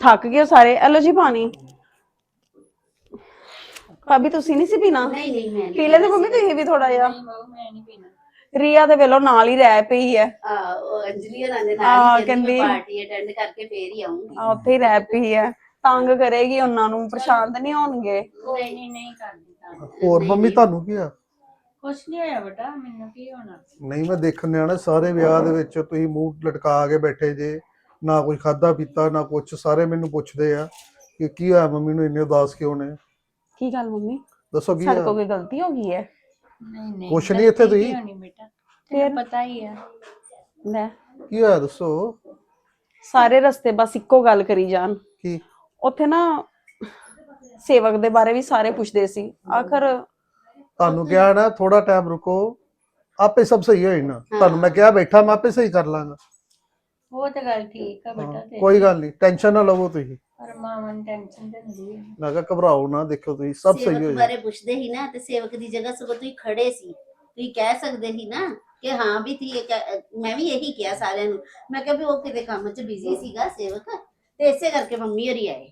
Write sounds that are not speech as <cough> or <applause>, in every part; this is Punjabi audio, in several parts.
ਥੱਕ ਗਏ ਹੋ ਸਾਰੇ? ਐਲੋ ਜੀ ਪਾਣੀ। ਭਾਬੀ ਤੁਸੀਂ ਨਹੀਂ ਸੀ ਪੀਣਾ? ਨਹੀਂ ਨਹੀਂ ਮੈਂ ਪੀ ਲੈਂਦੇ ਮੰਮੀ ਤੁਸੀਂ ਵੀ ਥੋੜਾ ਜਿਹਾ। ਮੈਂ ਨਹੀਂ ਪੀਣਾ। ਰੀਆ ਦੇ ਵੇਲੋ ਨਾਲ ਹੀ ਰਹਿ ਪਈ ਹੈ। ਆ ਉਹ ਅੰਜਲੀ ਹੋਰਾਂ ਦੇ ਨਾਲ ਹੀ ਕਹਿੰਦੀ- ਪਾਰਟੀ ਅਟੈਂਡ ਕਰਕੇ ਫੇਰ ਹੀ ਆਉਂਗੀ ਆ ਉੱਥੇ ਹੀ ਰਹਿ ਪਈ ਹੈ। ਤੰਗ ਕਰੇਗੀ ਉਹਨਾਂ ਨੂੰ ਪਰੇਸ਼ਾਨ ਤਾਂ ਨਹੀਂ ਹੋਣਗੇ? ਕੋਈ ਨਹੀਂ ਨਹੀਂ ਕਰਦੀ ਤਾਂ ਹੋਰ ਮੰਮੀ ਤੁਹਾਨੂੰ ਕੀ ਆ? ਕੁਛ ਨਹੀਂ ਹੋਇਆ ਬੇਟਾ ਮੈਨੂੰ ਕੀ ਹੋਣਾ? ਨਹੀਂ ਮੈਂ ਦੇਖਣ ਨਿਆਣਾ ਸਾਰੇ ਵਿਆਹ ਦੇ ਵਿੱਚ ਤੁਸੀਂ ਮੂੰਹ ਲਟਕਾ ਕੇ ਬੈਠੇ ਜੇ। ਨਾ ਕੁਝ ਖਾਦਾ ਪੀਤਾ ਨਾ ਕੁਝ ਸਾਰੇ ਮੈਨੂੰ ਪੁੱਛਦੇ ਆ ਕਿ ਕੀ ਹੋਇਆ ਮੰਮੀ ਨੂੰ ਇੰਨੇ ਉਦਾਸ ਕਿਉਂ ਨੇ? ਕੀ ਗੱਲ ਮੰਮੀ? ਦੱਸੋ ਕੀ ਸਾਡੇ ਕੋਲ ਕੋਈ ਗਲਤੀ ਹੋ ਗਈ ਹੈ? ਨਹੀਂ ਨਹੀਂ ਕੁਛ ਨਹੀਂ ਇੱਥੇ ਤੁਸੀਂ? ਬੇਟਾ? ਤੈਨੂੰ ਪਤਾ ਹੀ ਹੈ ਲੈ। ਕੀ ਹੋਇਆ ਦੱਸੋ? ਸਾਰੇ ਰਸਤੇ ਬਸ ਇੱਕੋ ਗੱਲ ਕਰੀ ਜਾਣ। ਕੀ? ਉੱਥੇ ਨਾ ਸੇਵਕ ਦੇ ਬਾਰੇ ਵੀ ਸਾਰੇ ਪੁੱਛਦੇ ਸੀ। ਆਖਰ ਤੁਹਾਨੂੰ ਕਿਹਾ ਨਾ ਥੋੜਾ ਟਾਈਮ ਰੁਕੋ ਆਪੇ ਸਭ ਸਹੀ ਹੋ ਜਾਣਾ। ਤੁਹਾਨੂੰ ਮੈਂ ਕਿਹਾ ਬੈਠਾ ਮੈਂ ਆਪੇ ਸਹੀ ਕਰ ਲਾਂਗਾ। ਉਹ ਤਾਂ ਗੱਲ ਠੀਕ ਆ ਬੇਟਾ ਹਾਂ, ਤੇ ਕੋਈ ਗੱਲ ਨਹੀਂ ਟੈਨਸ਼ਨ ਨਾ ਲਵੋ ਤੁਸੀਂ। ਪਰ ਮਾਵਾਂ ਨੂੰ ਟੈਨਸ਼ਨ ਤੇ ਹੁੰਦੀ ਹੈ ਮੈਂ ਕਿਹਾ ਘਬਰਾਓ ਨਾ ਦੇਖੋ ਤੁਸੀਂ ਸਭ ਸਹੀ ਹੋ ਸੇਵਕ ਬਾਰੇ ਪੁੱਛਦੇ ਹੀ ਨਾ ਤੇ ਸੇਵਕ ਦੀ ਜਗ੍ਹਾ ਸਗੋਂ ਤੁਸੀਂ ਖੜੇ ਸੀ। ਤੁਸੀਂ ਕਹਿ ਸਕਦੇ ਸੀ ਨਾ ਕਿ ਹਾਂ ਵੀ ਤੀ ਮੈਂ ਵੀ ਇਹੀ ਕਿਹਾ ਸਾਰਿਆਂ ਨੂੰ। ਮੈਂ ਕਿਹਾ ਵੀ ਉਹ ਕਿਤੇ ਕੰਮ 'ਚ ਬਿਜ਼ੀ ਸੀਗਾ ਸੇਵਕ ਤੇ ਇਸੇ ਕਰਕੇ ਮੰਮੀ ਹੋਰੀ ਆਏ।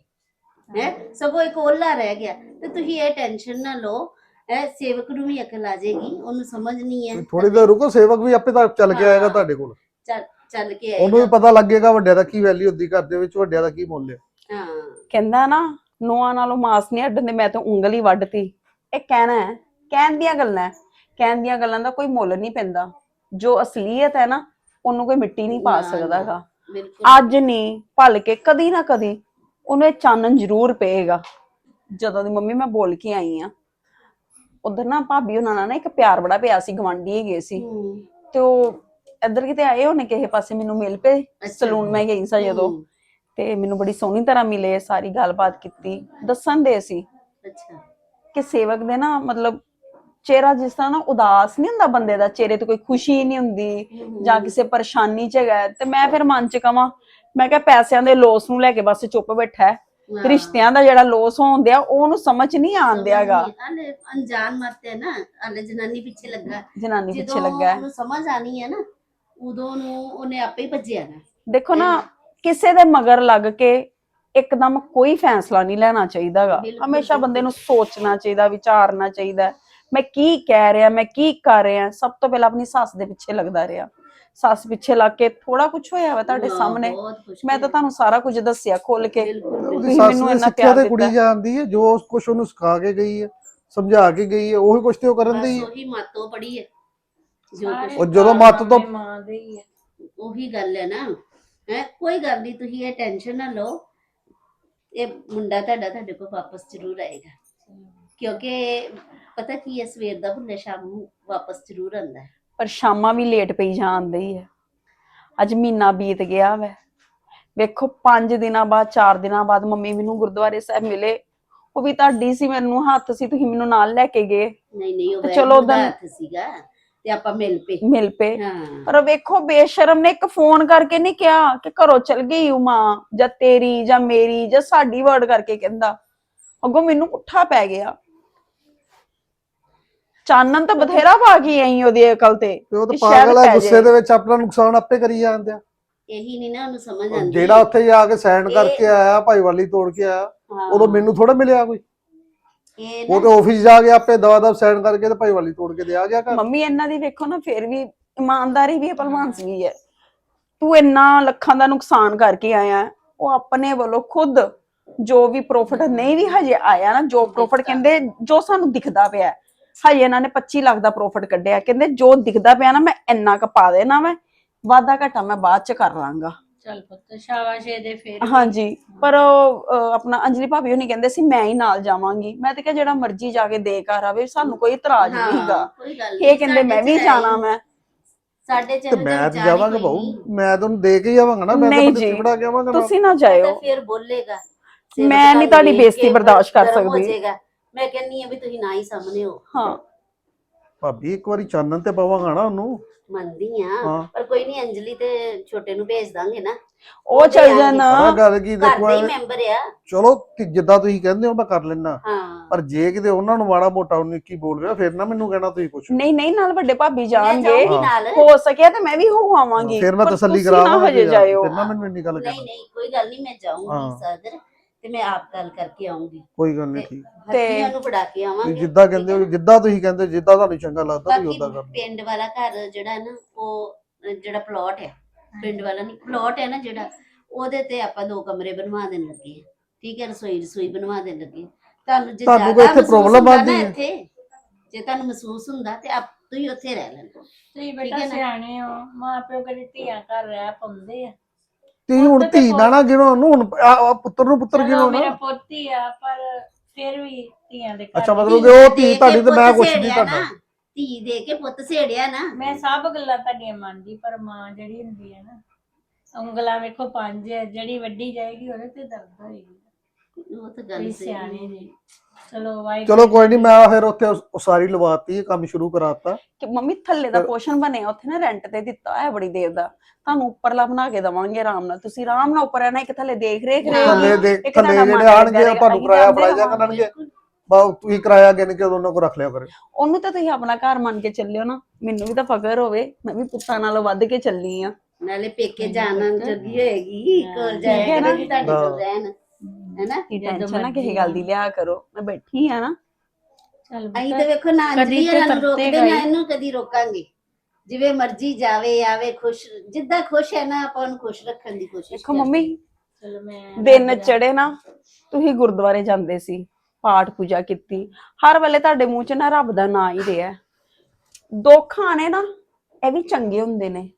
ਹੈ ਸਗੋਂ ਇੱਕ ਓਲਾ ਰਹਿ ਗਿਆ। ਤੇ ਤੁਸੀਂ ਇਹ ਟੈਨਸ਼ਨ ਨਾ ਲਓ ਇਹ ਸੇਵਕ ਨੂੰ ਵੀ ਅਕਲ ਆ ਜਾਏਗੀ ਉਹਨੂੰ ਸਮਝ ਨਹੀਂ ਹੈ ਥੋੜੀ ਦੇਰ ਰੁਕੋ ਸੇਵਕ ਵੀ ਆਪੇ ਤਾਂ ਚੱਲ ਕੇ ਆਏਗਾ ਤੁਹਾਡੇ ਕੋਲ। ਚੱਲ ਚੱਲ ਕੇ ਉਹਨੂੰ ਵੀ ਪਤਾ ਲੱਗੇਗਾ ਵੱਡਿਆਂ ਦਾ ਕੀ ਵੈਲਿਊ ਹੁੰਦੀ ਘਰ ਦੇ ਵਿੱਚ ਵੱਡਿਆਂ ਦਾ ਕੀ ਮੁੱਲ ਹੈ ਹਾਂ। ਕਹਿੰਦਾ ਨਾ ਨੋਆਂ ਨਾਲੋਂ ਮਾਸ ਨਹੀਂ ਅੱਡਣ ਦੇ ਮੈਂ ਤਾਂ ਉਂਗਲ ਹੀ ਵੱਢਤੀ। ਇਹ ਕਹਿਣਾ ਹੈ ਕਹਿਣ ਦੀਆਂ ਗੱਲਾਂ ਹੈ। ਕਹਿਣ ਦੀਆਂ ਗੱਲਾਂ ਦਾ ਕੋਈ ਮੁੱਲ ਨਹੀਂ ਪੈਂਦਾ। ਜੋ ਅਸਲੀਅਤ ਹੈ ਨਾ ਉਹਨੂੰ ਕੋਈ ਮਿੱਟੀ ਨਹੀਂ ਪਾ ਨਾ, ਸਕਦਾਗਾ। ਬਿਲਕੁਲ। ਅੱਜ ਨਹੀਂ ਭਲ ਕੇ ਕਦੀ ਨਾ ਕਦੀ ਉਹਨੂੰ ਇਹ ਚਾਨਣ ਜ਼ਰੂਰ ਪਏਗਾ। ਜਦੋਂ ਦੀ ਮੰਮੀ ਮੈਂ ਬੋਲ ਕੇ ਆਈ ਆ। ਉਧਰ ਨਾ ਭਾਬੀ ਉਹਨਾਂ ਨਾਲ ਨਾ ਇੱਕ ਪਿਆਰ ਬੜਾ ਪਿਆ ਸੀ ਗਵਾਂਢੀ ਹੈਗੇ ਸੀ। ਹੂੰ, ਤੇ ਉਹ ਇੱਧਰ ਕਿਤੇ ਆਏ ਹੋਣੇ ਕਿਸੇ ਪਾਸੇ ਮੈਨੂੰ ਮਿਲ ਪਏ। ਸਲੂਨ ਮੈਂ ਗਈ ਸਾਂ ਜਦੋਂ। ਤੇ ਮੈਨੂੰ ਬੜੀ ਸੋਹਣੀ ਤਰ੍ਹਾਂ ਮਿਲੇ ਸਾਰੀ ਗੱਲਬਾਤ ਕੀਤੀ। ਦੱਸਣ ਦੇ ਸੀ ਅੱਛਾ। ਕਿ ਸੇਵਕ ਦੇ ਨਾ ਮਤਲਬ ਚਿਹਰਾ ਜਿਸ ਤਰ੍ਹਾਂ ਨਾ ਉਦਾਸ ਨਹੀਂ ਹੁੰਦਾ ਬੰਦੇ ਦਾ ਚਿਹਰੇ ਤੇ ਕੋਈ ਖੁਸ਼ੀ ਨਹੀਂ ਹੁੰਦੀ ਜਾਂ ਕਿਸੇ ਪਰੇਸ਼ਾਨੀ ਚ ਹੈਗਾ। ਹੈ। ਤੇ ਮੈਂ ਫਿਰ ਮਨ ਚ ਕਵਾਂ ਮੈਂ ਕਿਹਾ ਪੈਸਿਆਂ ਦੇ ਲੋਸ ਨੂੰ ਲੈ ਕੇ ਬਸ ਚੁੱਪ ਬੈਠਾ ਹੈ। ਰਿਸ਼ਤਿਆਂ ਦਾ ਜਿਹੜਾ ਲੋਸ ਹੋਉਂਦਿਆ ਉਹ ਉਹਨੂੰ ਸਮਝ ਨਹੀਂ ਆਉਂਦਿਆਗਾ ਹਲੇ ਅਣਜਾਣ ਹੈ ਨਾ ਹਲੇ ਜਨਾਨੀ ਪਿੱਛੇ ਲੱਗਾ। ਜਨਾਨੀ ਪਿੱਛੇ ਜਦੋਂ ਲੱਗਾ ਉਹਨੂੰ ਸਮਝ ਆਣੀ ਹੈ ਨਾ ਉਦੋਂ ਨੂੰ ਉਹਨੇ ਆਪੇ ਹੀ ਭੱਜਿਆ ਨਾ। ਦੇਖੋ ਨਾ ਕਿਸੇ ਦੇ ਮਗਰ ਲੱਗ ਕੇ ਇੱਕਦਮ ਕੋਈ ਫੈਸਲਾ ਨਹੀਂ ਲੈਣਾ ਚਾਹੀਦਾਗਾ ਬਿਲਕੁਲ, ਹਮੇਸ਼ਾ ਬੰਦੇ। ਨੂੰ ਸੋਚਣਾ ਚਾਹੀਦਾ ਵਿਚਾਰਨਾ ਚਾਹੀਦਾ। ਮੈਂ ਕੀ ਕਹਿ ਰਿਹਾ ਮੈਂ ਕੀ ਕਰ ਰਿਹਾ ਸਭ ਤੋਂ ਪਹਿਲਾਂ ਆਪਣੀ ਸੱਸ ਦੇ ਪਿੱਛੇ ਲੱਗਦਾ ਰਿਹਾ। ਸੱਸ ਪਿੱਛੇ ਲੱਗ ਕੇ ਥੋੜਾ ਕੁਝ ਹੋਇਆ ਵਾ ਤੁਹਾਡੇ ਹਾਂ, ਸਾਹਮਣੇ? ਬਹੁਤ ਕੁਛ ਮੈਂ ਤਾਂ ਤੁਹਾਨੂੰ ਸਾਰਾ ਕੁਝ ਦੱਸਿਆ ਖੋਲ ਕੇ। ਬਿਲਕੁਲ ਉਹਦੀ ਤੁਸੀਂ ਸੱਸ ਮੈਨੂੰ ਨੇ ਇੰਨਾ ਸਿੱਖਿਆ ਪਿਆਰ ਤੇ ਕੁੜੀ ਦਿੱਤਾ। ਜਾਣਦੀ ਹੈ ਜੋ ਕੁਝ ਉਹਨੂੰ ਸਿਖਾ ਕੇ ਗਈ ਹੈ ਸਮਝਾ ਕੇ ਗਈ ਹੈ ਉਹੀ ਕੁਝ ਤੇ ਉਹ ਕਰਨ ਦੀ ਬਸ ਹੈ। ਉਹੀ ਮੱਤੋਂ ਪੜੀ ਹੈ। ਜੋ ਕੁਛ- ਉਹ ਜਦੋਂ ਮੱਤ ਤੋਂ- ਆਪਣੀ ਮਾਂ ਦੇ ਹੀ ਹੈ ਉਹੀ ਗੱਲ ਹੈ ਨਾ। ਹੈ ਕੋਈ ਗੱਲ ਨਹੀਂ ਤੁਸੀਂ ਇਹ ਟੈਨਸ਼ਨ ਨਾ ਲਓ। ਇਹ ਮੁੰਡਾ ਤੁਹਾਡਾ ਤੁਹਾਡੇ ਕੋਲ ਵਾਪਸ ਜ਼ਰੂਰ ਆਏਗਾ। ਕਿਉਂਕਿ ਪਤਾ ਕੀ ਹੈ ਸਵੇਰ ਦਾ ਭੁੱਲੇ ਸ਼ਾਮ ਨੂੰ ਵਾਪਸ ਜ਼ਰੂਰ ਆਉਂਦਾ ਹੈ। ਪਰ ਸ਼ਾਮਾਂ ਵੀ ਲੇਟ ਪਈ ਜਾਂਦੀ ਹੈ ਅੱਜ ਮਹੀਨਾ ਬੀਤ ਗਿਆ ਵੈ। ਵੇਖੋ 5 ਦਿਨਾਂ ਬਾਅਦ 4 ਦਿਨਾਂ ਬਾਅਦ ਮੰਮੀ ਮੈਨੂੰ ਗੁਰਦੁਆਰੇ ਸਾਹਿਬ ਮਿਲੇ। ਉਹ ਵੀ ਤੁਹਾਡੀ ਸੀ ਮੈਨੂੰ ਹੱਥ ਸੀ ਤੁਸੀਂ ਮੈਨੂੰ ਨਾਲ ਲੈ ਕੇ ਗਏ। ਨਹੀਂ ਨਹੀਂ ਉਹ ਤੇ ਚਲੋ ਚਲੋ ਦਾ ਉਦਣ- ਹੱਥ ਸੀਗਾ। ਤੇ ਆਪਾਂ ਮਿਲ ਪਏ। ਮਿਲ ਪਏ। ਹਾਂ। ਪਰ ਵੇਖੋ ਬੇਸ਼ਰਮ ਨੇ ਇੱਕ ਫੋਨ ਕਰਕੇ ਨਹੀਂ ਕਿਹਾ ਕਿ ਘਰੋਂ ਚਲ ਗਈ ਹੂੰ ਮਾਂ ਜਾਂ ਤੇਰੀ ਜਾਂ ਮੇਰੀ ਜਾਂ ਸਾਡੀ ਵਰਡ ਕਰਕੇ ਕਹਿੰਦਾ। ਅੱਗੋਂ ਮੈਨੂੰ ਪੁੱਠਾ ਪੈ ਗਿਆ। ਚਾਨਣ ਤਾਂ ਬਥੇਰਾ ਪਾ ਗਈ ਐਂ ਉਹਦੀ ਅਕਲ ਤੇ ਤੇ ਉਹ ਤਾਂ ਕਿ ਸ਼ਾਇਦ ਪਾਗਲ ਹੈ ਪੈ ਗੁੱਸੇ ਜਾਏ। ਦੇ ਵਿੱਚ ਆਪਣਾ ਨੁਕਸਾਨ ਆਪੇ ਕਰੀ ਜਾਂਦੇ ਆ। ਇਹੀ ਨਹੀਂ ਨਾ ਉਹਨੂੰ ਸਮਝ ਆਉਂਦੀ। ਜਿਹੜਾ ਉੱਥੇ ਜਾ ਕੇ ਸਾਈਨ ਕਰਕੇ ਆਇਆ ਭਾਈ ਵਾਲੀ ਤੋੜ ਕੇ ਆਇਆ ਉਦੋਂ ਮੈਨੂੰ ਥੋੜਾ ਮਿਲਿਆ ਕੋਈ। ਇਹ ਉਹ ਤੇ ਆਫਿਸ ਜਾ ਕੇ ਆਪੇ ਦਵਾ ਦਵ ਸਾਈਨ ਕਰਕੇ ਤੇ ਭਾਈ ਵਾਲੀ ਤੋੜ ਕੇ ਦੇ ਆ ਗਿਆ ਘਰ। ਮੰਮੀ ਇਹਨਾਂ ਦੀ ਵੇਖੋ ਨਾ ਫਿਰ ਵੀ ਇਮਾਨਦਾਰੀ ਵੀ ਹੈ ਭਲਵਾਨਸ ਵੀ ਹੈ। ਤੂੰ ਇੰਨਾ ਲੱਖਾਂ ਦਾ ਨੁਕਸਾਨ ਕਰਕੇ ਆਇਆ ਹੈ, ਉਹ ਆਪਣੇ ਵੱਲੋਂ ਖੁਦ ਜੋ ਵੀ ਪ੍ਰੋਫਿਟ ਨਹੀਂ ਵੀ ਹਜੇ ਆਇਆ ਨਾ ਜੋ ਪ੍ਰੋਫਿਟ ਕਹਿੰਦੇ ਜੋ ਸਾਨੂੰ ਦਿਖਦਾ ਪਿਆ ਹੈ, ਹਜੇ ਇਹਨਾਂ ਨੇ 25 ਲੱਖ ਦਾ ਪ੍ਰੋਫਿਟ ਕੱਢਿਆ। ਕਹਿੰਦੇ ਜੋ ਦਿਖਦਾ ਪਿਆ ਨਾ ਮੈਂ ਇੰਨਾ ਕੁ ਪਾ ਦੇਣਾ ਮੈਂ ਵਾਧਾ ਘਟਾ ਮੈਂ ਬਾਅਦ ਚ ਕਰ ਲਾਂਗਾ। ਚੱਲ ਪੁੱਤ ਸ਼ਾਬਾਸ਼ ਇਹਦੇ ਫੇਰ ਹਾਂਜੀ ਪਰ ਉਹ ਅਹ, ਆਪਣਾ ਅੰਜਲੀ ਭਾਬੀ ਹੋਣੀ ਕਹਿੰਦੇ ਸੀ ਮੈਂ ਹੀ ਨਾਲ ਜਾਵਾਂਗੀ। ਮੈਂ ਤੇ ਕਿਹਾ ਜਿਹੜਾ ਮਰਜ਼ੀ ਜਾ ਕੇ ਦੇ ਘਰ ਆਵੇ ਸਾਨੂੰ ਕੋਈ ਇਤਰਾਜ਼ ਹਾਂ, ਨਹੀਂਗਾ ਕੋਈ ਗੱਲ ਇਹ ਕਹਿੰਦੇ ਮੈਂ ਵੀ ਚ ਹੈ ਜਾਣਾ ਹੀ- ਮੈਂ। ਸਾਡੇ ਤੇ ਜਿਹਾ ਮੈਂ ਹੀ ਜਾਵਾਂਗਾ ਭਾਊ ਨਹੀਂ। ਮੈਂ ਤੁਹਾਨੂੰ ਦੇ ਕੇ ਜਾਵਾਂਗਾ ਨਾ ਮੈਂ ਨਹੀਂ ਤਾਂ ਜੀ, ਫੜਾ ਕੇ ਆਵਾਂਗਾ ਨਾਲ। ਤੁਸੀਂ ਨਾ ਤਾਂ ਜਾਇਓ ਫਿਰ ਬੋਲੇਗਾ। ਮੈਂ ਨੀ ਤੁਹਾਡੀ ਵੇਖ ਬੇਇੱਜ਼ਤੀ ਬਰਦਾਸ਼ਤ ਕਰ ਗਰਮ ਹੋ ਸਕਦੀ। ਜਾਏਗਾ। ਮੈਂ ਕਹਿੰਨੀ ਆ ਵੀ ਤੁਸੀਂ ਨਾ ਹੀ ਸਾਹਮਣੇ ਹੋ। ਹਾਂ। ਭਾਬੀ ਇੱਕ ਵਾਰੀ ਚਾਨਣ ਤੇ ਪਵਾਂਗਾ ਨਾ ਉਹਨੂੰ। ਮੰਨਦੀ ਆ ਹਾਂ। ਪਰ ਕੋਈ ਨਹੀਂ ਅੰਜਲੀ ਤੇ ਛੋਟੇ ਨੂੰ ਭੇਜ ਦਾਂਗੇ ਨਾ। ਉਹ ਚੱਲ ਜਾਣਾ। ਪਤਾ ਗੱਲ ਕੀ ਘਰ ਦੇਖੋ ਦੇ ਹੀ ਐਵੇਂ- ਮੈਂਬਰ ਆ। ਚਲੋ ਕਿ ਜਿੱਦਾਂ ਤੁਸੀਂ ਕਹਿੰਦੇ ਹੋ ਮੈਂ ਕਰ ਲੈਣਾ ਹਾਂ। ਪਰ ਜੇ ਕਿਤੇ ਉਹਨਾਂ ਨੂੰ ਮਾੜਾ ਮੋਟਾ ਉਹਨੇ ਕੀ ਬੋਲ ਰਿਹਾ ਫਿਰ ਨਾ ਮੈਨੂੰ ਕਹਿਣਾ ਤੁਸੀਂ ਕੁਝ ਨਹੀਂ ਨਹੀਂ ਨਾਲ ਵੱਡੇ ਭਾਬੀ ਮੈਂ ਜਾਣਗੇ। ਜਾਊਂਗੀ ਨਾਲ। ਹੋ ਸਕਿਆ ਤੇ ਮੈਂ ਵੀ ਹੋ ਆਵਾਂਗੀ। ਫਿਰ ਮੈਂ ਪਰ ਤਸੱਲੀ ਤੁਸੀਂ ਕਰਾ ਨਾ ਲਵਾਂਗਾ ਹਜੇ ਜਾਇਓ। ਫਿਰ ਨਾ ਮੈਨੂੰ ਇੰਨੀ ਗੱਲ ਨਹੀਂ ਕਹਿਣਾ ਨਹੀਂ ਕੋਈ ਗੱਲ ਨਹੀਂ ਮੈਂ ਜਾਊਂਗੀ ਹਾਂ। ਸਾਦਰ। ਤੇ ਮੈਂ ਆਪ ਗੱਲ ਕਰਕੇ ਆਉਂਗੀ। ਕੋਈ ਗੱਲ ਨਹੀਂ ਠੀਕ। ਤੇ- ਹੱਥੀਆਂ ਨੂੰ ਫੜਾ ਕੇ ਤੁਸੀਂ ਆਵਾਂਗੇ ਜਿੱਦਾਂ ਕਹਿੰਦੇ ਹੋ ਜਿੱਦਾਂ ਤੁਸੀਂ ਕਹਿੰਦੇ ਜਿੱਦਾਂ ਤੁਹਾਨੂੰ ਚੰਗਾ ਲੱਗਦਾ ਤੁਸੀਂ ਬਾਕੀ ਉਦਾਂ ਕਰੋ ਪਿੰਡ ਵਾਲਾ ਘਰ ਜਿਹੜਾ ਨਾ ਉਹ ਜਿਹੜਾ ਪਲਾਟ ਹੈ ਪਿੰਡ ਵਾਲਾ ਨਹੀਂ ਪਲਾਟ ਹੈ ਨਾ ਜਿਹੜਾ ਉਹਦੇ ਤੇ ਆਪਾਂ ਦੋ ਕਮਰੇ ਬਣਵਾ ਦੇਣ ਲੱਗੇ ਆ। ਠੀਕ ਹੈ ਰਸੋਈ ਰਸੋਈ ਬਣਵਾ ਦੇਣ ਲੱਗੇ। ਤੁਹਾਨੂੰ ਜੇ ਤੁਹਾਨੂੰ ਕੋਈ ਜ਼ਿਆਦਾ ਇੱਥੇ ਮਹਿਸੂਸ problem ਹੁੰਦਾ ਨਾ ਆਉਂਦੀ ਹੈ? ਇੱਥੇ ਜੇ ਤੁਹਾਨੂੰ ਮਹਿਸੂਸ ਹੁੰਦਾ ਤੇ ਆਪ ਤੁਸੀਂ ਉੱਥੇ ਰਹਿ ਲੈਣਾ ਤੁਸੀਂ ਠੀਕ ਬੇਟਾ ਹੈ ਨਾ? ਸਿਆਣੇ ਹੋ ਮਾਂ ਪਿਓ ਕਦੇ ਧੀਆਂ ਘਰ ਰਹਿ ਪਾਉਂਦੇ ਆ। ਤੀ ਹੁਣ ਧੀ ਦਾ ਨਾ ਗਿਣੋ ਉਹਨੂੰ ਹੁਣ ਆ- ਆ ਪੁੱਤਰ ਨੂੰ ਪੁੱਤਰ ਚਲੋ ਗਿਣੋ ਮੇਰਾ ਨਾ ਪੁੱਤ ਹੀ ਆ ਪਰ ਫਿਰ ਵੀ ਧੀਆਂ ਦੇ ਘਰ ਅੱਛਾ। ਮਤਲਬ ਕਿ ਉਹ ਧੀ ਤੁਹਾਡੀ ਤੇ ਮੈਂ ਪੁੱਤ ਕੁਛ ਨਹੀਂ ਤੁਹਾਡਾ। ਨਾ, ਧੀ ਦੇ ਕੇ ਪੁੱਤ ਸੇੜਿਆ ਨਾ। ਮੈਂ ਸਭ ਗੱਲਾਂ ਤੁਹਾਡੀਆਂ ਮੰਨਦੀ ਪਰ ਮਾਂ ਜਿਹੜੀ ਹੁੰਦੀ ਹੈ ਨਾ ਉਂਗਲਾਂ ਵੇਖੋ ਪੰਜ ਹੈ ਜਿਹੜੀ ਵੱਡੀ ਜਾਏਗੀ ਉਹਦੇ ਤੇ ਦਰਦ ਹੋਏਗੀ। ਉਹ ਤਾਂ ਗੱਲ ਤੁਸੀਂ ਸਹੀ ਸਿਆਣੇ ਹੈ। ਜੀ ਚਲੋ ਵਾਹਿਗੁਰੂ ਚਲੋ ਕੋਈ ਨਹੀਂ ਮੈਂ ਫਿਰ ਉੱਥੇ ਉਸ- ਉਸਾਰੀ ਲਵਾਤੀ ਕੰਮ ਸ਼ੁਰੂ ਕਰਾਤਾ। ਕਿ ਮੰਮੀ ਥੱਲੇ ਦਾ ਪੋਰਸ਼ਨ ਬਣਿਆ ਉੱਥੇ ਨਾ ਰੈਂਟ ਤੇ ਦਿੱਤਾ ਹੈ ਬੜੀ ਦੇਰ ਦਾ। ਤੁਹਾਨੂੰ ਉੱਪਰਲਾ ਬਣਾ ਕੇ ਦਵਾਂਗੇ ਆਰਾਮ ਨਾਲ। ਤੁਸੀਂ ਆਰਾਮ ਨਾਲ ਉੱਪਰ ਰਹਿਣਾ ਇੱਕ ਥੱਲੇ ਦੇਖ ਰੇਖ ਹਾਂ। ਥੱਲੇ ਦੇ ਇੱਕ ਥੱਲੇ ਤੁਹਾਡਾ ਜਿਹੜੇ ਆਣਗੇ ਲੱਗਿਆ ਤੁਹਾਨੂੰ ਕਿਰਾਇਆ ਫੜਾਇਆ ਜਾਂਦੇ ਕਰਨਗੇ? ਬਿਲਕੁਲ। ਬਾ ਤੁਸੀਂ ਕਿਰਾਇਆ ਗਿਣ ਕੇ ਉਹਨਾਂ ਕੋਲ ਰੱਖ ਲਿਆ ਕਰੇ ਉਹਨੂੰ ਤਾਂ ਤੁਸੀਂ ਆਪਣਾ ਘਰ ਮੰਨ ਕੇ ਚੱਲਿਓ ਨਾ। ਮੈਨੂੰ ਵੀ ਤਾਂ ਫਕਰ ਹੋਵੇ ਮੈਂ ਵੀ ਪੁੱਤਾਂ ਨਾਲੋਂ ਵੱਧ ਕੇ ਚੱਲੀ ਆ। ਨਾਲੇ ਪੇਕੇ ਜਾਣਨ ਜੋਗੀ ਹੋਏਗੀ ਕੋਲ ਜਾਇਆ ਹੈ ਨਾ? ਕਰੇਗੀ ਤੁਹਾਡੇ ਕੋਲ ਹਾਂ। ਰਹਿਣ। ਹੈਨਾ? ਕੀ ਜਦੋਂ ਟੈਨਸ਼ਨ ਨਾ ਕਿਸੇ ਮਰਜ਼ੀ ਗੱਲ ਦੀ ਲਿਆ ਕਰੋ ਮੈਂ ਬੈਠੀ ਆ ਨਾ। ਚੱਲ ਅਸੀਂ ਤੇ ਵੇਖੋ ਨਾ ਕਦੀ ਅੰਜਲੀ ਤੇ ਰੋਕਦੇ ਨਾ ਹੀ। ਇਹਨੂੰ ਕਦੀ ਰੋਕਾਂਗੇ। ਜਿਵੇਂ ਮਰਜ਼ੀ ਜਾਵੇ ਆਵੇ ਖੁਸ਼ ਜਿੱਦਾਂ ਖੁਸ਼ ਹੈ ਨਾ ਆਪਾਂ ਉਹਨੂੰ ਖੁਸ਼ ਰੱਖਣ ਦੀ ਕੋਸ਼ਿਸ਼ ਦੇਖੋ ਮੰਮੀ ਚਲੋ ਮੈਂ ਦਿਨ ਚੜੇ ਨਾ ਤੁਸੀਂ ਗੁਰਦੁਆਰੇ ਜਾਂਦੇ ਸੀ ਪਾਠ ਪੂਜਾ ਕੀਤੀ। ਹਰ ਵੇਲੇ ਤੁਹਾਡੇ ਮੂੰਹ 'ਚ ਨਾ ਰੱਬ ਦਾ ਨਾਂ ਹੀ ਰਿਹਾ। ਦੁੱਖ ਆਣੇ ਨਾ ਇਹ ਵੀ ਚੰਗੇ ਹੁੰਦੇ ਨੇ।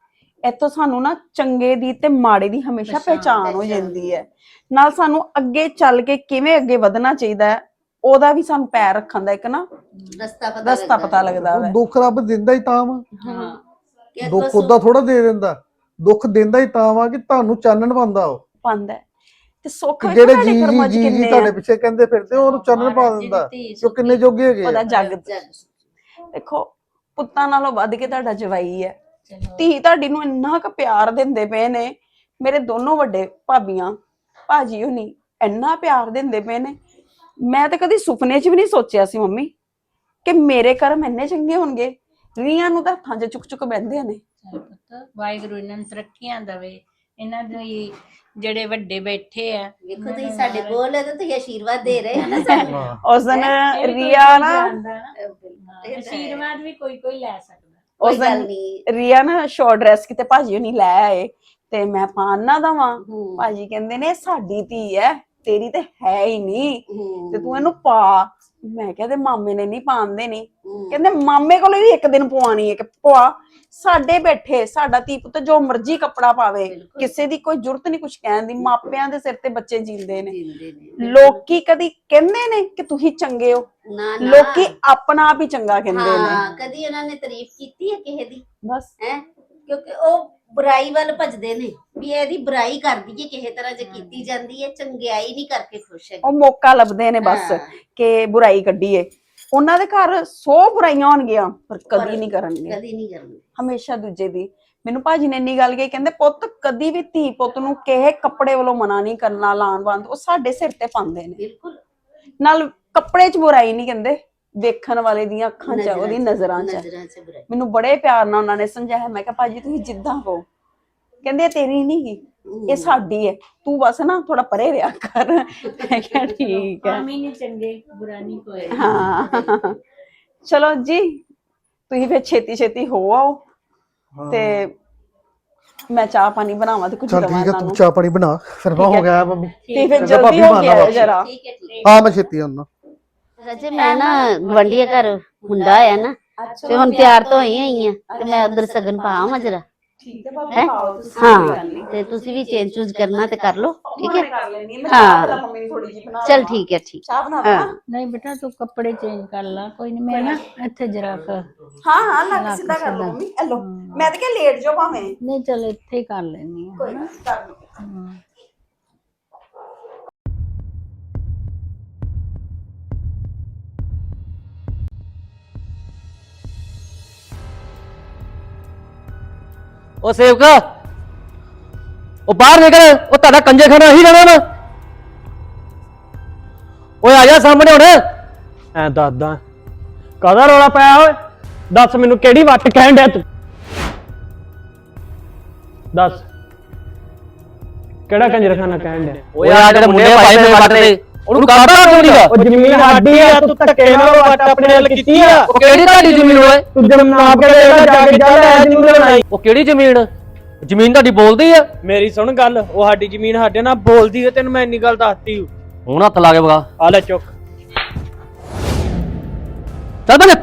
ਇੱਥੋਂ ਸਾਨੂੰ ਨਾ ਚੰਗੇ ਦੀ ਤੇ ਮਾੜੇ ਦੀ ਹਮੇਸ਼ਾ ਪਹਿਚਾਣ ਹੋ। ਜਾਂਦੀ ਹੈ। ਨਾਲ ਸਾਨੂੰ ਅੱਗੇ ਚੱਲ ਕੇ ਕਿਵੇਂ ਅੱਗੇ ਵਧਣਾ ਚਾਹੀਦਾ ਹੈ ਉਹਦਾ ਵੀ ਸਾਨੂੰ ਪੈਰ ਰੱਖਣ ਦਾ ਇੱਕ ਨਾ ਰਸਤਾ ਪਤਾ ਰਸਤਾ ਪਤਾ ਲੱਗਦਾ ਹੈ ਦੁੱਖ ਰੱਬ ਦਿੰਦਾ ਹੀ ਤਾਂ ਵਾ। ਹਾਂ। ਦੁੱਖ ਉਹਦਾ ਥੋੜਾ ਦੇ ਦਿੰਦਾ। ਦੁੱਖ ਦਿੰਦਾ ਹੀ ਤਾਂ ਵਾ ਕਿ ਤੁਹਾਨੂੰ ਚਾਨਣ ਪਾਉਂਦਾ ਉਹ। ਪਾਉਂਦਾ। ਤੇ ਸੁੱਖ ਜਿਹੜੇ ਜੀ ਜੀ ਜੀ ਤੁਹਾਡੇ ਪਿੱਛੇ ਕਹਿੰਦੇ ਫਿਰਦੇ ਉਹ ਉਹਨੂੰ ਚਾਨਣ ਪਾ ਦਿੰਦਾ। ਕਿ ਕਿੰਨੇ ਜੋਗੇ ਹੈਗੇ। ਉਹਦਾ ਜੱਗ। ਦੇਖੋ ਪੁੱਤਾਂ ਨਾਲੋਂ ਵੱਧ ਕੇ ਤੁਹਾਡਾ ਜਵਾਈ ਹੈ। ਧੀ ਤੁਹਾਡੀ ਨੂੰ ਇੰਨਾ ਕੁ ਪਿਆਰ ਦਿੰਦੇ ਪਏ ਨੇ ਮੇਰੇ ਦੋਨੋਂ ਵੱਡੇ ਭਾਬੀਆਂ ਭਾਜੀ ਹੁਣੀ ਇੰਨਾ ਪਿਆਰ ਦਿੰਦੇ ਪਏ ਨੇ। ਮੈਂ ਤਾਂ ਕਦੀ ਸੁਪਨੇ 'ਚ ਵੀ ਨਹੀਂ ਸੋਚਿਆ ਸੀ ਮੰਮੀ ਕਿ ਮੇਰੇ ਕਰਮ ਇੰਨੇ ਚੰਗੇ ਹੋਣਗੇ। ਰੀਆਂ ਨੂੰ ਤਾਂ ਹੱਥਾਂ 'ਚ ਚੁੱਕ ਚੁੱਕ ਬਹਿੰਦੇ ਨੇ। ਚੱਲ ਪੁੱਤ ਵਾਹਿਗੁਰੂ ਇਹਨਾਂ ਨੂੰ ਤਰੱਕੀਆਂ ਦੇਵੇ। ਇਹਨਾਂ ਦੇ ਜਿਹੜੇ ਵੱਡੇ ਬੈਠੇ ਆ ਵੇਖੋ ਤੁਸੀਂ ਸਾਡੇ ਕੋਲ ਹੈ ਤਾਂ ਤੁਸੀਂ ਆਸ਼ੀਰਵਾਦ ਦੇ ਰਹੇ ਹੋ ਨਾ ਸਾਨੂੰ। ਉਸ ਦਿਨ ਇਹ ਵੀ ਕੋਈ ਰੀਆ ਨਾ ਜਾਣਦਾ। ਨਾ। ਇਹ ਹਾਂ, ਤਾਂ ਹੈ। ਆਸ਼ੀਰਵਾਦ ਵੀ ਕੋਈ ਕੋਈ ਲੈ ਸਕਦਾ। ਉਸ ਕੋਈ ਗੱਲ ਦਿਨ ਨਹੀਂ। ਰੀਆ ਨਾ ਸ਼ਾਰਟ ਡਰੈਸ ਕਿਤੇ ਭਾਜੀ ਹੁਣੀ ਲੈ ਆਏ ਤੇ ਮੈਂ ਪਾਣ ਨਾ ਦਵਾਂ। ਹੂੰ, ਭਾਜੀ ਕਹਿੰਦੇ ਨੇ ਸਾਡੀ ਧੀ ਹੈ ਤੇਰੀ ਤੇ ਹੈ ਹੀ ਨਹੀਂ ਹੂੰ, ਤੇ ਤੂੰ ਇਹਨੂੰ ਪਾ। ਮੈਂ ਕਿਹਾ ਤੇ ਮਾਮੇ ਨੇ ਨਹੀਂ ਪਾਉਂਦੇ ਨਹੀਂ। ਕਹਿੰਦੇ ਮਾਮੇ ਕੋਲ ਵੀ ਇੱਕ ਦਿਨ ਪਵਾਣੀ ਹੈ ਕਿ ਪਵਾ। ਸਾਡੇ ਬੈਠੇ ਸਾਡਾ ਧੀ ਪੁੱਤ ਜੋ ਮਰਜ਼ੀ ਕੱਪੜਾ ਪਾਵੇ। ਕਿਸੇ ਦੀ ਕੋਈ ਜ਼ਰੂਰਤ ਨਹੀਂ ਕੁਝ ਕਹਿਣ ਦੀ ਮਾਪਿਆਂ ਦੇ ਸਿਰ ਤੇ ਬੱਚੇ ਜੀਂਦੇ ਨੇ। ਲੋਕੀ ਕਦੀ ਕਹਿੰਦੇ ਨੇ ਕਿ ਤੁਸੀਂ ਚੰਗੇ ਹੋ। ਲੋਕੀ ਆਪਣਾ ਆਪ ਹੀ ਚੰਗਾ ਕਹਿੰਦੇ ਨੇ। ਹਾਂ ਕਦੀ ਉਹਨਾਂ ਨੇ ਤਾਰੀਫ ਕੀਤੀ ਹੈ ਕਿਸੇ ਦੀ? ਬਸ। ਹੈ? ਕਿਉਂਕਿ ਉਹ ਬੁਰਾਈ ਵੱਲ ਭਜਦੇ ਨੇ ਵੀ ਇਹਦੀ ਬੁਰਾਈ ਕਰਦੀ ਹੈ ਕਿਸੇ ਤਰ੍ਹਾਂ ਜੇ ਕੀਤੀ ਜਾਂਦੀ ਹੈ ਚੰਗਿਆਈ ਨਹੀਂ ਕਰਕੇ ਖੁਸ਼ ਹੈ ਉਹ ਮੌਕਾ ਲੱਭਦੇ ਨੇ ਬਸ ਹਾਂ। ਕਿ ਬੁਰਾਈ ਕੱਢੀਏ। ਉਹਨਾਂ ਦੇ ਘਰ 100 ਬੁਰਾਈਆਂ ਹੋਣਗੀਆਂ ਪਰ ਕਦੀ ਨਹੀਂ ਕਰਨਗੇ ਕਦੀ ਨਹੀਂ ਕਰਨੀ ਹਮੇਸ਼ਾ ਦੂਜੇ ਦੀ। ਮੈਨੂੰ ਭਾਜੀ ਨੇ ਇੰਨੀ ਗੱਲ ਕਹੀ ਕਹਿੰਦੇ ਪੁੱਤ ਕਦੀ ਵੀ ਧੀ ਪੁੱਤ ਨੂੰ ਕਿਸੇ ਕੱਪੜੇ ਵੱਲੋਂ ਮਨਾ ਨਹੀਂ ਕਰਨਾ ਲਾਣ ਬੰਦ ਉਹ ਸਾਡੇ ਸਿਰ ਤੇ ਪਾਉਂਦੇ ਨੇ। ਬਿਲਕੁਲ। ਨਾਲ ਕੱਪੜੇ 'ਚ ਬੁਰਾਈ ਨਹੀਂ ਕਹਿੰਦੇ। ਵੇਖਣ ਵਾਲੇ ਦੀਆਂ ਅੱਖਾਂ 'ਚ ਨਜ਼ਰਾਂ ਉਹਦੀ ਨਜ਼ਰਾਂ 'ਚ ਨਜ਼ਰਾਂ 'ਚ ਬੁਰਾਈ। ਮੈਨੂੰ ਬੜੇ ਪਿਆਰ ਨਾਲ ਉਹਨਾਂ ਨੇ ਸਮਝਾਇਆ ਮੈਂ ਕਿਹਾ ਭਾਜੀ ਤੁਸੀਂ ਜਿੱਦਾਂ ਹੋ। ਕਹਿੰਦੇ ਇਹ ਤੇਰੀ ਨਹੀਂ ਗੀ ਇਹ ਸਾਡੀ ਹੈ ਤੂੰ ਬਸ ਨਾ ਥੋੜਾ ਪਰੇ ਰਿਹਾ ਕਰ। ਮੈਂ ਕਿਹਾ <laughs> ਠੀਕ ਹੈ ਆਮੀ ਨਹੀਂ ਚੰਗੇ ਬੁਰਾ ਨਹੀਂ ਕੋਈ। ਹਾਂ। ਚਲੋ ਜੀ ਤੁਸੀਂ ਫਿਰ ਛੇਤੀ ਛੇਤੀ ਹੋ ਆਓ ਹਾਂ। ਤੇ ਮੈਂ ਚਾਹ ਪਾਣੀ ਬਣਾਵਾਂ ਤੇ ਕੁਝ ਚੱਲ ਦਵਾਂ ਠੀਕ ਹੈ ਤੂੰ ਨੂੰ ਚਾਹ ਪਾਣੀ ਬਣਾ ਫਿਰ ਮੈਂ ਹੋ ਗਿਆ ਮੰਮੀ। ਤੇ ਫਿਰ ਭਾਬੀ ਜਲਦੀ ਹੋ ਗਿਆ ਵਾਪਸ। ਜਰਾ। ਠੀਕ ਹੈ ਠੀਕ ਹਾਂ। ਮੈਂ ਛੇਤੀ ਆਉਣਾ ਸੱਚੇ ਮੈਂ ਨਾ ਗਵੰਡੀਆ ਘਰ ਮੁੰਡਾ ਆਇਆ ਨਾ ਤੇ ਹੁਣ ਤਿਆਰ ਤਾਂ ਹੋਈ ਹੋਈ ਆ ਤੇ ਮੈਂ ਉਧਰ ਸਗਨ ਪਾਵਾਂ ਜਰਾ। ਠੀਕ ਹੈ ਭਾਬੀ ਹੈਂ? ਪਾਓ ਤੁਸੀਂ ਹਾਂ ਤੇ ਤੁਸੀਂ ਵੀ ਚੇਂਜ ਚੂਜ਼ ਕਰਨਾ ਤੇ ਕਰ ਲਓ ਠੀਕ ਹੈ? ਕਰ ਲੈਣੀ ਮੈਂ ਹਾਂ। ਚਾਹ ਤਾਂ ਮੰਮੀ ਨੂੰ ਥੋੜੀ ਜਿਹੀ ਬਣਾ ਚਲ ਠੀਕ ਹੈ ਠੀਕ। ਚਾਹ ਬਣਾ ਹਾਂ। ਦਵਾਂ ਨਹੀਂ ਬੇਟਾ ਤੂੰ ਕੱਪੜੇ ਚੇਂਜ ਕਰ ਲਾ ਕੋਈ ਨਹੀਂ ਮੈਂ ਨਾ ਇੱਥੇ ਜਰਾ ਕੁ ਹਾਂ ਹਾਂ ਲੱਗ ਸਿੱਧਾ ਕਰ ਲਓ ਮੰਮੀ ਇਹ ਲਓ ਮੈਂ ਤਾਂ ਕਿਹਾ ਲੇਟ ਜਾਓ ਭਾਵੇਂ। ਨਹੀਂ ਚਲ ਇੱਥੇ ਹੀ ਕਰ ਲੈਣੀ ਆ ਕੋਈ ਨਾ ਕਰ ਲਓ। ਉਹ ਸੇਵਕਾ, ਉਹ ਬਾਹਰ ਨਿਕਲ, ਉਹ ਤੁਹਾਡਾ ਕੰਜੇ ਖਾਣਾ ਹੀ ਰਹਿਣਾ ਵਾ। ਓਏ ਆ ਜਾ ਸਾਹਮਣੇ ਹੁਣ। ਐ ਦੱਸਦਾ ਕਾਹਦਾ ਰੌਲਾ ਪਾਇਆ ਓਏ? ਦੱਸ ਮੈਨੂੰ ਕਿਹੜੀ ਵੱਟ ਕਹਿਣ ਡਿਆ ਤੂੰ? ਦੱਸ, ਕਿਹੜਾ ਕੰਜਰਖਾਨਾ ਕਹਿਣ ਡਿਆ? ਓਏ ਆ ਜਿਹੜੇ ਮੁੰਡੇ ਭਾਈ ਮੇਰੇ ਵੱਟ ਤੇ। ਉਹਨੂੰ ਕਰਦਾ ਕਿਉਂ ਨਹੀਂਗਾ ਉਹ ਜ਼ਮੀਨ ਸਾਡੀ ਆ ਤੂੰ ਧੱਕੇ ਨਾਲ ਵੱਟ ਆਪਣੇ ਨਾਲ ਕੀਤੀ ਆ। ਉਹ ਕਿਹੜੀ ਤੁਹਾਡੀ ਜ਼ਮੀਨ ਓਏ ਤੂੰ ਜਦ ਨਾਪ ਕੇ ਲੈ ਜਾ ਕੇ ਜਾ ਲੈ ਜ਼ਮੀਨ ਬਣਾਈ? ਉਹ ਕਿਹੜੀ ਜ਼ਮੀਨ? ਜ਼ਮੀਨ ਤੁਹਾਡੀ ਬੋਲਦੀ ਆ? ਮੇਰੀ ਸੁਣ ਗੱਲ ਉਹ ਸਾਡੀ ਜ਼ਮੀਨ ਸਾਡੇ ਨਾਲ ਬੋਲਦੀ ਹੈ ਤੈਨੂੰ ਮੈਂ ਇੰਨੀ ਗੱਲ ਦੱਸਤੀ। ਹੁਣ ਹੱਥ ਲਾ ਕੇ ਬਗਾ ਆ ਲੈ ਚੁੱਕ। ਚੱਲ ਬਲੇ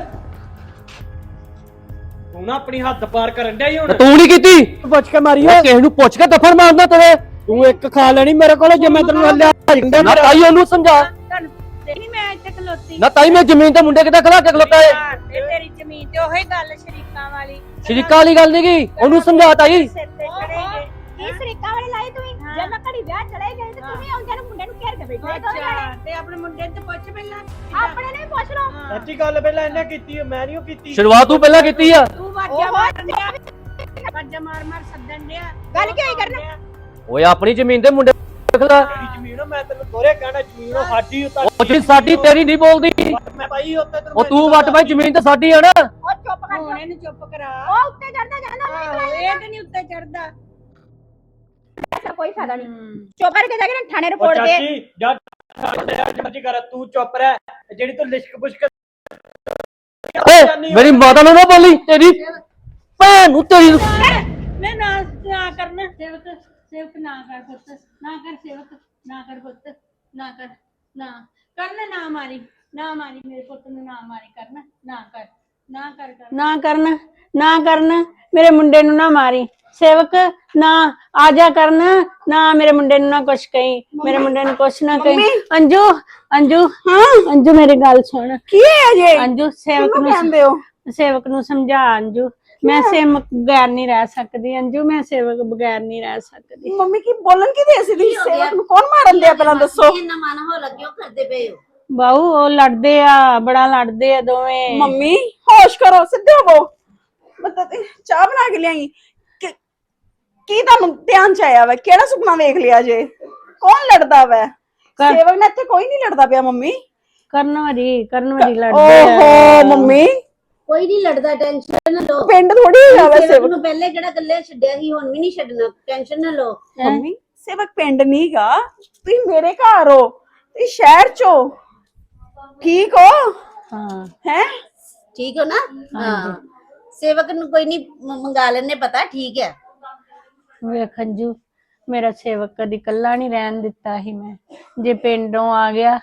ਤੂੰ ਨਾ ਆਪਣੀ ਹੱਦ ਪਾਰ ਕਰਨ ਡਿਆ ਹੀ ਹੁਣ। ਤੂੰ ਨਹੀਂ ਕੀਤੀ। ਪੁੱਛ ਕੇ ਮਾਰੀ ਓਏ। ਕਿਸੇ ਨੂੰ ਪੁੱਛ ਕੇ ਦਫੜ ਮਾਰਦਾ ਤੇਰੇ। ਤੂੰ ਇੱਕ ਖਾ ਲੈਣੀ ਮੇਰੇ ਕੋਲ ਜੇ ਮੈਂ ਤੈਨੂੰ ਲਿਆ ਜਾਂਦਾ ਨਾ ਤਾਈ ਉਹਨੂੰ ਸਮਝਾ। ਤੁਹਾਨੂੰ ਨਹੀਂ ਮੈਂ ਇੱਥੇ ਖਲੋਤੀ ਨਾ। ਤਾਈ ਮੈਂ ਜ਼ਮੀਨ ਤੇ ਮੁੰਡੇ ਕਿੱਦਾਂ ਖਲਾ ਕੇ ਖਲੋਤਾ ਏ? ਤੇ ਤੇਰੀ ਜ਼ਮੀਨ ਤੇ ਉਹੀ ਗੱਲ ਸ਼ਰੀਕਾਂ ਵਾਲੀ। ਸ਼ਰੀਕਾ ਵਾਲੀ ਗੱਲ ਨਹੀਂ ਗਈ ਉਹਨੂੰ ਸਮਝਾ ਤਾਈ। ਸਿਰ ਤੇ ਚੜੇਗੇ ਕੀ ਸਰੀਕਾ ਵਾਲੇ ਲਾਈ ਤੁਸੀਂ ਜਦ ਮੈਂ ਘੜੀ ਵਿਆਹ ਚਲੇ ਗਏ ਤੇ ਤੁਸੀਂ ਆਉਂਦੇ ਨੂੰ ਮੁੰਡੇ ਨੂੰ ਘੇਰ ਕੇ ਬੈਠੇ। ਅੱਛਾ ਤੇ ਆਪਣੇ ਮੁੰਡੇ ਤੇ ਪੁੱਛ ਪਹਿਲਾਂ। ਆਪਣੇ ਨੇ ਪੁੱਛ ਲਓ। ਸੱਚੀ ਗੱਲ ਪਹਿਲਾਂ ਇਹਨੇ ਕੀਤੀ ਮੈਂ ਨਹੀਂ ਉਹ ਕੀਤੀ। ਸ਼ੁਰੂਆਤ ਤੂੰ ਪਹਿਲਾਂ ਕੀਤੀ ਆ। ਤੂੰ ਵਾਜਾ ਮਾਰਨ ਡਿਆ। ਵਾਜਾ ਮਾਰ ਮਾਰ ਸੱਦਣ ਡਿਆ। ਗੱਲ ਕਿਉਂ ਹੀ ਕਰਨਾ? ਓਏ ਆਪਣੀ ਜ਼ਮੀਨ ਤੇ ਮੁੰਡੇ ਤੇਰੀ ਜ਼ਮੀਨ ਮੈਂ ਤੈਨੂੰ ਦੋਰੇ ਕਹਿਣਾ ਜ਼ਮੀਨ ਉਹ ਸਾਡੀ ਉਹ ਤਾਂ ਉਹ ਜੀ ਸਾਡੀ ਤੇਰੀ ਨਹੀਂ ਬੋਲਦੀ। ਮੈਂ ਭਾਈ ਉੱਤੇ ਤੈਨੂੰ ਉਹ ਤੂੰ ਵੱਟ ਭਾਈ ਜ਼ਮੀਨ ਤੇ ਸਾਡੀ ਆ ਨਾ। ਉਹ ਚੁੱਪ ਕਰ ਹੁਣ ਜਾ। ਇਹਨੂੰ ਚੁੱਪ ਕਰਾ। ਉਹ ਉੱਤੇ ਚੜਦਾ ਜਾਂਦਾ ਇਹ ਤੇ ਨਹੀਂ ਉੱਤੇ ਚੜਦਾ ਕੋਈ ਫਾਇਦਾ ਨਹੀਂ। ਚੁੱਪ ਕਰਕੇ ਜਾ ਕੇ ਨਾ ਥਾਣੇ ਰਿਪੋਰਟ ਦੇ। ਚਾਚੀ ਜਾ ਮਰਜ਼ੀ ਕਰ ਤੂੰ ਚੁੱਪ ਰਹਿ। ਜਿਹੜੀ ਤੂੰ ਲਿਸ਼ਕ ਪੁਸ਼ਕ ਓਏ ਮੇਰੀ ਮਾਤਾ ਨੂੰ ਨਾ ਬੋਲੀ ਤੇਰੀ ਭੈਣ ਨੂੰ ਤੇਰੀ ਮੈਂ ਨਾ ਕਰਨਾ। ਸੇਵਕ ਨਾ ਕਰ ਪੁੱਤ ਨਾ ਕਰ ਸੇਵਕ ਨਾ ਕਰ ਪੁੱਤ ਨਾ ਕਰ ਨਾ। ਕਰਨਾ ਨਾ ਮਾਰੀ ਨਾ ਮਾਰੀ ਮੇਰੇ ਪੁੱਤ ਨੂੰ ਨਾ ਮਾਰੀ ਕਰਨਾ ਨਾ ਕਰ ਨਾ ਕਰ ਕਰ ਨਾ ਕਰਨ ਨਾ ਕਰਨ ਮੇਰੇ ਮੁੰਡੇ ਨੂੰ ਨਾ ਮਾਰੀ। ਸੇਵਕ ਨਾ ਆ ਜਾ ਕਰਨ ਨਾ ਮੇਰੇ ਮੁੰਡੇ ਨੂੰ ਨਾ ਕੁਛ ਕਹੀਂ ਮੇਰੇ ਮੁੰਡੇ ਨੂੰ ਕੁਛ ਨਾ ਕਹੀਂ। ਅੰਜੂ ਅੰਜੂ ਹਾਂ? ਅੰਜੂ ਮੇਰੀ ਗੱਲ ਸੁਣ। ਕੀ ਹੈ ਅਜੇ? ਅੰਜੂ ਸੇਵਕ ਨੂੰ ਕਹਿੰਦੇ ਹੋ? ਸੇਵਕ ਨੂੰ ਸਮਝਾ ਅੰਜੂ। ਮੈਂ ਸੇਵਕ ਬਗੈਰ ਨਹੀਂ ਰਹਿ ਸਕਦੀ ਅੰਜੂ ਮੈਂ ਸੇਵਕ ਬਗੈਰ ਨਹੀਂ ਰਹਿ ਸਕਦੀ। ਮੰਮੀ ਕੀ ਬੋਲਣ ਕੀ ਦੇ ਸੀ ਤੁਸੀਂ ਹੋ ਗਿਆ? ਸੇਵਕ ਨੂੰ ਕੌਣ ਮਾਰਨ ਦਿਆ ਪਹਿਲਾਂ ਦੱਸੋ। ਇੰਨਾ ਮਨ ਹੋ ਲੱਗਿਓ ਕਰਦੇ ਪਏ ਹੋ। ਬਾਹੂ ਉਹ ਲੜਦੇ ਆ ਬੜਾ ਲੜਦੇ ਆ ਦੋਵੇਂ। ਮੰਮੀ ਹੋਸ਼ ਕਰੋ ਸਿੱਧੇ ਹੋਵੋ ਮਤਲਬ ਤੇ ਚਾਹ ਬਣਾ ਕੇ ਲਿਆਈ। ਕਿ- ਕੀ ਤੁਹਾਨੂੰ ਧਿਆਨ ਚ ਆਇਆ ਵਾ? ਕਿਹੜਾ ਸੁਪਨਾ ਵੇਖ ਲਿਆ ਜੇ? ਕੌਣ ਲੜਦਾ ਵਾ? ਕਰ- ਸੇਵਕ ਨਾਲ ਇੱਥੇ ਕੋਈ ਨਹੀਂ ਲੜਦਾ ਪਿਆ ਮੰਮੀ। ਕਰਨ ਵਾਲੀ ਕਰਨ ਵਾਲੀ ਲੜਦੇ ਆ। ਓਹੋ ਮੰਮੀ। ਕੋਈ ਨਹੀਂ ਲੜਦਾ ਟੈਨਸ਼ਨ ਨਾ ਲਓ। ਪਿੰਡ ਥੋੜੀ ਹੈਗਾ ਵਾ ਸੇਵਕ ਸੇਵਕ। ਨੂੰ ਪਹਿਲੇ ਕਿਹੜਾ ਗੱਲੇ ਛੱਡਿਆ ਸੀ ਹੁਣ ਵੀ ਨਹੀਂ ਛੱਡਣਾ ਟੈਨਸ਼ਨ ਨਾ ਲਓ। ਮੰਮੀ ਸੇਵਕ ਪਿੰਡ ਨਹੀਂਗਾ ਤੁਸੀਂ ਮੇਰੇ ਘਰ ਹੋ ਤੁਸੀਂ ਸ਼ਹਿਰ ਚ ਹੋ। ਠੀਕ ਹੋ? ਹਾਂ। ਹੈ? ਠੀਕ ਹੋ ਨਾ? ਹਾਂ। ਸੇਵਕ ਨੂੰ ਕੋਈ ਨਹੀਂ ਮੰਗਾ ਲੈਣੇ ਪਤਾ ਠੀਕ ਹੈ। ਵੇਖ ਅੰਜੂ ਮੇਰਾ ਸੇਵਕ ਕਦੀ ਕੱਲਾ ਨਹੀਂ ਰਹਿਣ ਦਿੱਤਾ ਸੀ ਮੈਂ। ਜੇ ਪਿੰਡੋਂ ਆ ਗਿਆ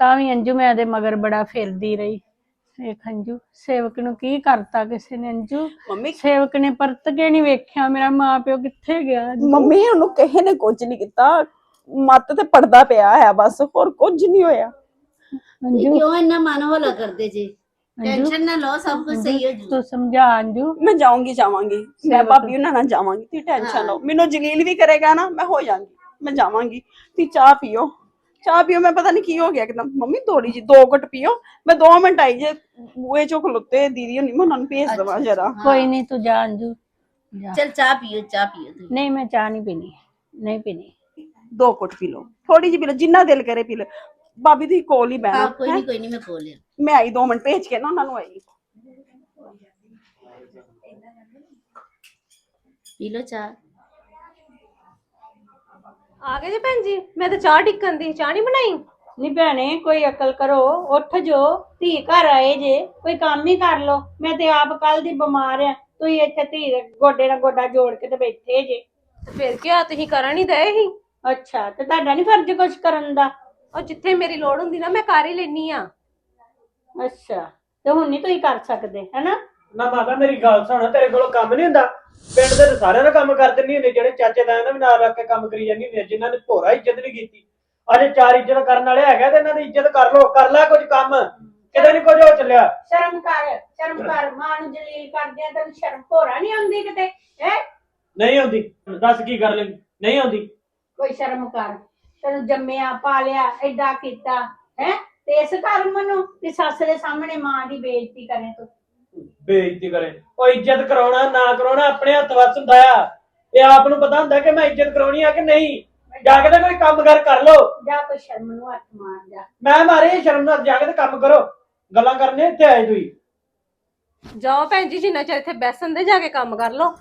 ਤਾਂ ਵੀ ਅੰਜੂ ਮੈਂ ਉਹਦੇ ਮਗਰ ਬੜਾ ਫਿਰਦੀ ਰਹੀ। ਵੇਖ ਅੰਜੂ ਸੇਵਕ ਨੂੰ ਕੀ ਕਰਤਾ ਕਿਸੇ ਨੇ ਅੰਜੂ? ਮੰਮੀ ਸੇਵਕ ਨੇ ਪਰਤ ਕੇ ਨਹੀਂ ਵੇਖਿਆ ਮੇਰਾ ਮਾਪਿਓ ਕਿੱਥੇ ਗਿਆ ਮੰਮੀ ਉਹਨੂੰ ਕਿਸੇ ਨੇ ਕੁਝ ਨਹੀਂ ਕੀਤਾ। ਮੱਤ ਤੇ ਪੜਦਾ ਪਿਆ ਹੈ ਬਸ ਹੋਰ ਕੁਝ ਨਹੀਂ ਹੋਇਆ। ਅੰਜੂ ਕਿਉਂ ਇੰਨਾ ਮਨ ਹੌਲਾ ਕਰਦੇ ਜੇ? ਟੈਨਸ਼ਨ ਨਾ ਲਓ ਸਭ ਕੁਝ ਸਹੀ ਹੋ ਜੂ ਤੂੰ ਸਮਝਾ ਅੰਜੂ। ਮੈਂ ਜਾਊਂਗੀ ਜਾਵਾਂਗੀ। ਮੈਂ ਭਾਬੀ ਉਹਨਾਂ ਨਾਲ ਜਾਵਾਂਗੀ ਤੁਸੀਂ ਟੈਨਸ਼ਨ ਲਓ। ਮੈਨੂੰ ਜਲੀਲ ਵੀ ਕਰੇਗਾ ਨਾ ਮੈਂ ਹੋ ਜਾਵਾਂਗੀ ਮੈਂ ਜਾਵਾਂਗੀ। ਤੁਸੀਂ ਚਾਹ ਪੀਓ। ਚਾਹ ਪੀਓ ਮੈਂ ਪਤਾ ਨਹੀਂ ਕੀ ਹੋ ਗਿਆ ਇੱਕਦਮ ਮੰਮੀ ਥੋੜੀ ਜੀ ਦੋ ਘਟ ਪੀਓ ਮੈਂ 2 ਮਿੰਟ ਆਈ ਜੇ ਬੂਏ ਚੋਂ ਖਲੋਤੇ ਦੀਦੀ ਹੁਣੀ ਮੈਂ ਉਹਨਾਂ ਨੂੰ ਭੇਜ ਦਵਾਂ ਜਰਾ। ਕੋਈ ਨਹੀਂ ਤੂੰ ਜਾ ਅੰਜੂ ਜਾ। ਚਲ ਚਾਹ ਪੀਓ ਚਾਹ ਪੀਓ ਤੁਸੀਂ। ਨਹੀਂ ਮੈਂ ਚਾਹ ਨਹੀਂ ਪੀਣੀ ਨਹੀਂ ਪੀਣੀ। ਦੋ ਘਟ ਪੀ ਲਓ ਥੋੜੀ ਜੀ ਪੀ ਲਓ ਜਿੰਨਾ ਦਿਲ ਕਰੇ ਪੀ ਲਓ। ਭਾਬੀ ਤੁਸੀਂ ਕੋਲ ਹੀ ਹਾਂ ਕੋਈ? ਨਹੀਂ ਕੋਈ ਨਹੀਂ ਮੈਂ ਖੋਲ ਲਿਆ ਮੈਂ ਆਈ 2 ਮਿੰਟ ਭੇਜ ਕੇ ਨਾ ਉਹਨਾਂ ਨੂੰ ਆਈ। ਪੀ ਲਓ ਚਾਹ। ਆ ਗਏ ਜੀ ਭੈਣ ਜੀ? ਮੈਂ ਤਾਂ ਚਾਹ ਟਿੱਕਣ ਦੀ ਚਾਹ ਨਹੀਂ ਬਣਾਈ? ਨਹੀਂ ਭੈਣੇ ਕੋਈ ਅਕਲ ਕਰੋ ਉੱਠ ਜੋ ਧੀ ਘਰ ਆਏ ਜੇ ਕੋਈ ਕੰਮ ਹੀ ਕਰ ਲੋ ਮੈਂ ਤੇ ਆਪ ਕੱਲ ਦੀ ਬਿਮਾਰ ਆ ਤੁਸੀਂ ਇੱਥੇ ਧੀ ਦੇ ਗੋਡੇ ਨਾਲ ਗੋਡਾ ਜੋੜ ਕੇ ਤੇ ਬੈਠੇ ਜੇ। ਤੇ ਫਿਰ ਕੀ ਆ ਤੁਸੀਂ ਕਰਨ ਹੀ ਦਏ ਸੀ? ਅੱਛਾ ਤੇ ਤੁਹਾਡਾ ਨਹੀਂ ਫਰਜ਼ ਕੁਝ ਕਰਨ ਦਾ? ਉਹ ਜਿੱਥੇ ਮੇਰੀ ਲੋੜ ਹੁੰਦੀ ਨਾ ਮੈਂ ਕਰ ਹੀ ਲੈਣੀ ਆ। ਅੱਛਾ ਤੇ ਹੁਣ ਨਹੀਂ ਤੁਸੀਂ ਕਰ ਸਕਦੇ ਹੈਨਾ? ਨਾ ਮਾਤਾ ਮੇਰੀ ਗੱਲ ਸੁਣ ਤੇਰੇ ਕੋਲੋਂ ਕੰਮ ਨਹੀਂ ਹੁੰਦਾ। ਪਿੰਡ ਦੇ ਤਾਂ ਸਾਰਿਆਂ ਦਾ ਕੰਮ ਕਰ ਦਿੰਦੀ ਹੁੰਦੀ ਜਿਹੜੇ ਚਾਚੇ ਦਾ ਇਹਨਾਂ ਵੀ ਨਾਲ ਰੱਖ ਕੇ ਕੰਮ ਕਰੀ ਜਾਂਦੀ ਹੁੰਦੀ ਆ, ਜਿਨ੍ਹਾਂ ਨੇ ਭੋਰਾ ਇੱਜ਼ਤ ਨਹੀਂ ਕੀਤੀ। ਅਜੇ ਚਾਰ ਇੱਜ਼ਤ ਕਰਨ ਵਾਲੇ ਹੈਗੇ ਤੇ ਇਹਨਾਂ ਦੀ ਇੱਜ਼ਤ ਕਰ ਲੋ ਕਰ ਲੈ ਕੁਝ ਕੰਮ। ਕਿਤੇ ਨਹੀਂ ਕੁਝ ਹੋ ਚੱਲਿਆ। ਸ਼ਰਮ ਕਰ ਸ਼ਰਮ ਕਰ ਮਾਂ ਨੂੰ ਜਲੀਲ ਕਰਦੇ ਆ ਤੈਨੂੰ ਸ਼ਰਮ ਭੋਰਾ ਨਹੀਂ ਆਉਂਦੀ ਕਿਤੇ ਹੈ? ਨਹੀਂ ਆਉਂਦੀ। ਦੱਸ ਕੀ ਕਰ ਲਈ ਨਹੀਂ ਆਉਂਦੀ। ਕੋਈ ਸ਼ਰਮ ਕਰ ਤੈਨੂੰ ਜੰਮਿਆ ਪਾਲਿਆ ਐਡਾ ਕੀਤਾ ਹੈ? ਤੇ ਇਸ ਕਰਮ ਨੂੰ ਕਿ ਸੱਸ ਦੇ ਸਾਹਮਣੇ ਮਾਂ ਦੀ ਬੇਇੱਜ਼ਤੀ ਕਰੇ ਤੂੰ। ਬੇਇੱਜ਼ਤੀ ਕਰੇ। ਉਹ ਇੱਜ਼ਤ ਕਰਾਉਣਾ ਨਾ ਕਰਾਉਣਾ ਆਪਣੇ ਹੱਥ ਵੱਸ ਹੁੰਦਾ ਆ। ਇਹ ਆਪ ਨੂੰ ਪਤਾ ਹੁੰਦਾ ਕਿ ਮੈਂ ਇੱਜ਼ਤ ਕਰਾਉਣੀ ਆ ਕਿ ਨਹੀਂ? ਜਾ ਕੇ ਤੇ ਕੋਈ ਕੰਮ ਕਰ ਕਰ ਲੋ ਜਾ ਕੋਈ ਸ਼ਰਮ ਨੂੰ ਹੱਥ ਮਾਰ ਜਾ। ਮੈਂ ਮਾਰੇ ਸ਼ਰਮ ਨਾਲ ਜਾ ਕੇ ਤੇ ਕੰਮ ਕਰੋ। ਗੱਲਾਂ ਕਰਨੇ ਇੱਥੇ ਆਏ ਤੁਸੀਂ। ਜਾਓ ਭੈਣ ਜੀ ਜਿੰਨਾ ਚਿਰ ਇੱਥੇ ਬੈਸਨ ਦੇ ਜਾ ਕੇ ਕੰਮ ਕਰ ਲਓ।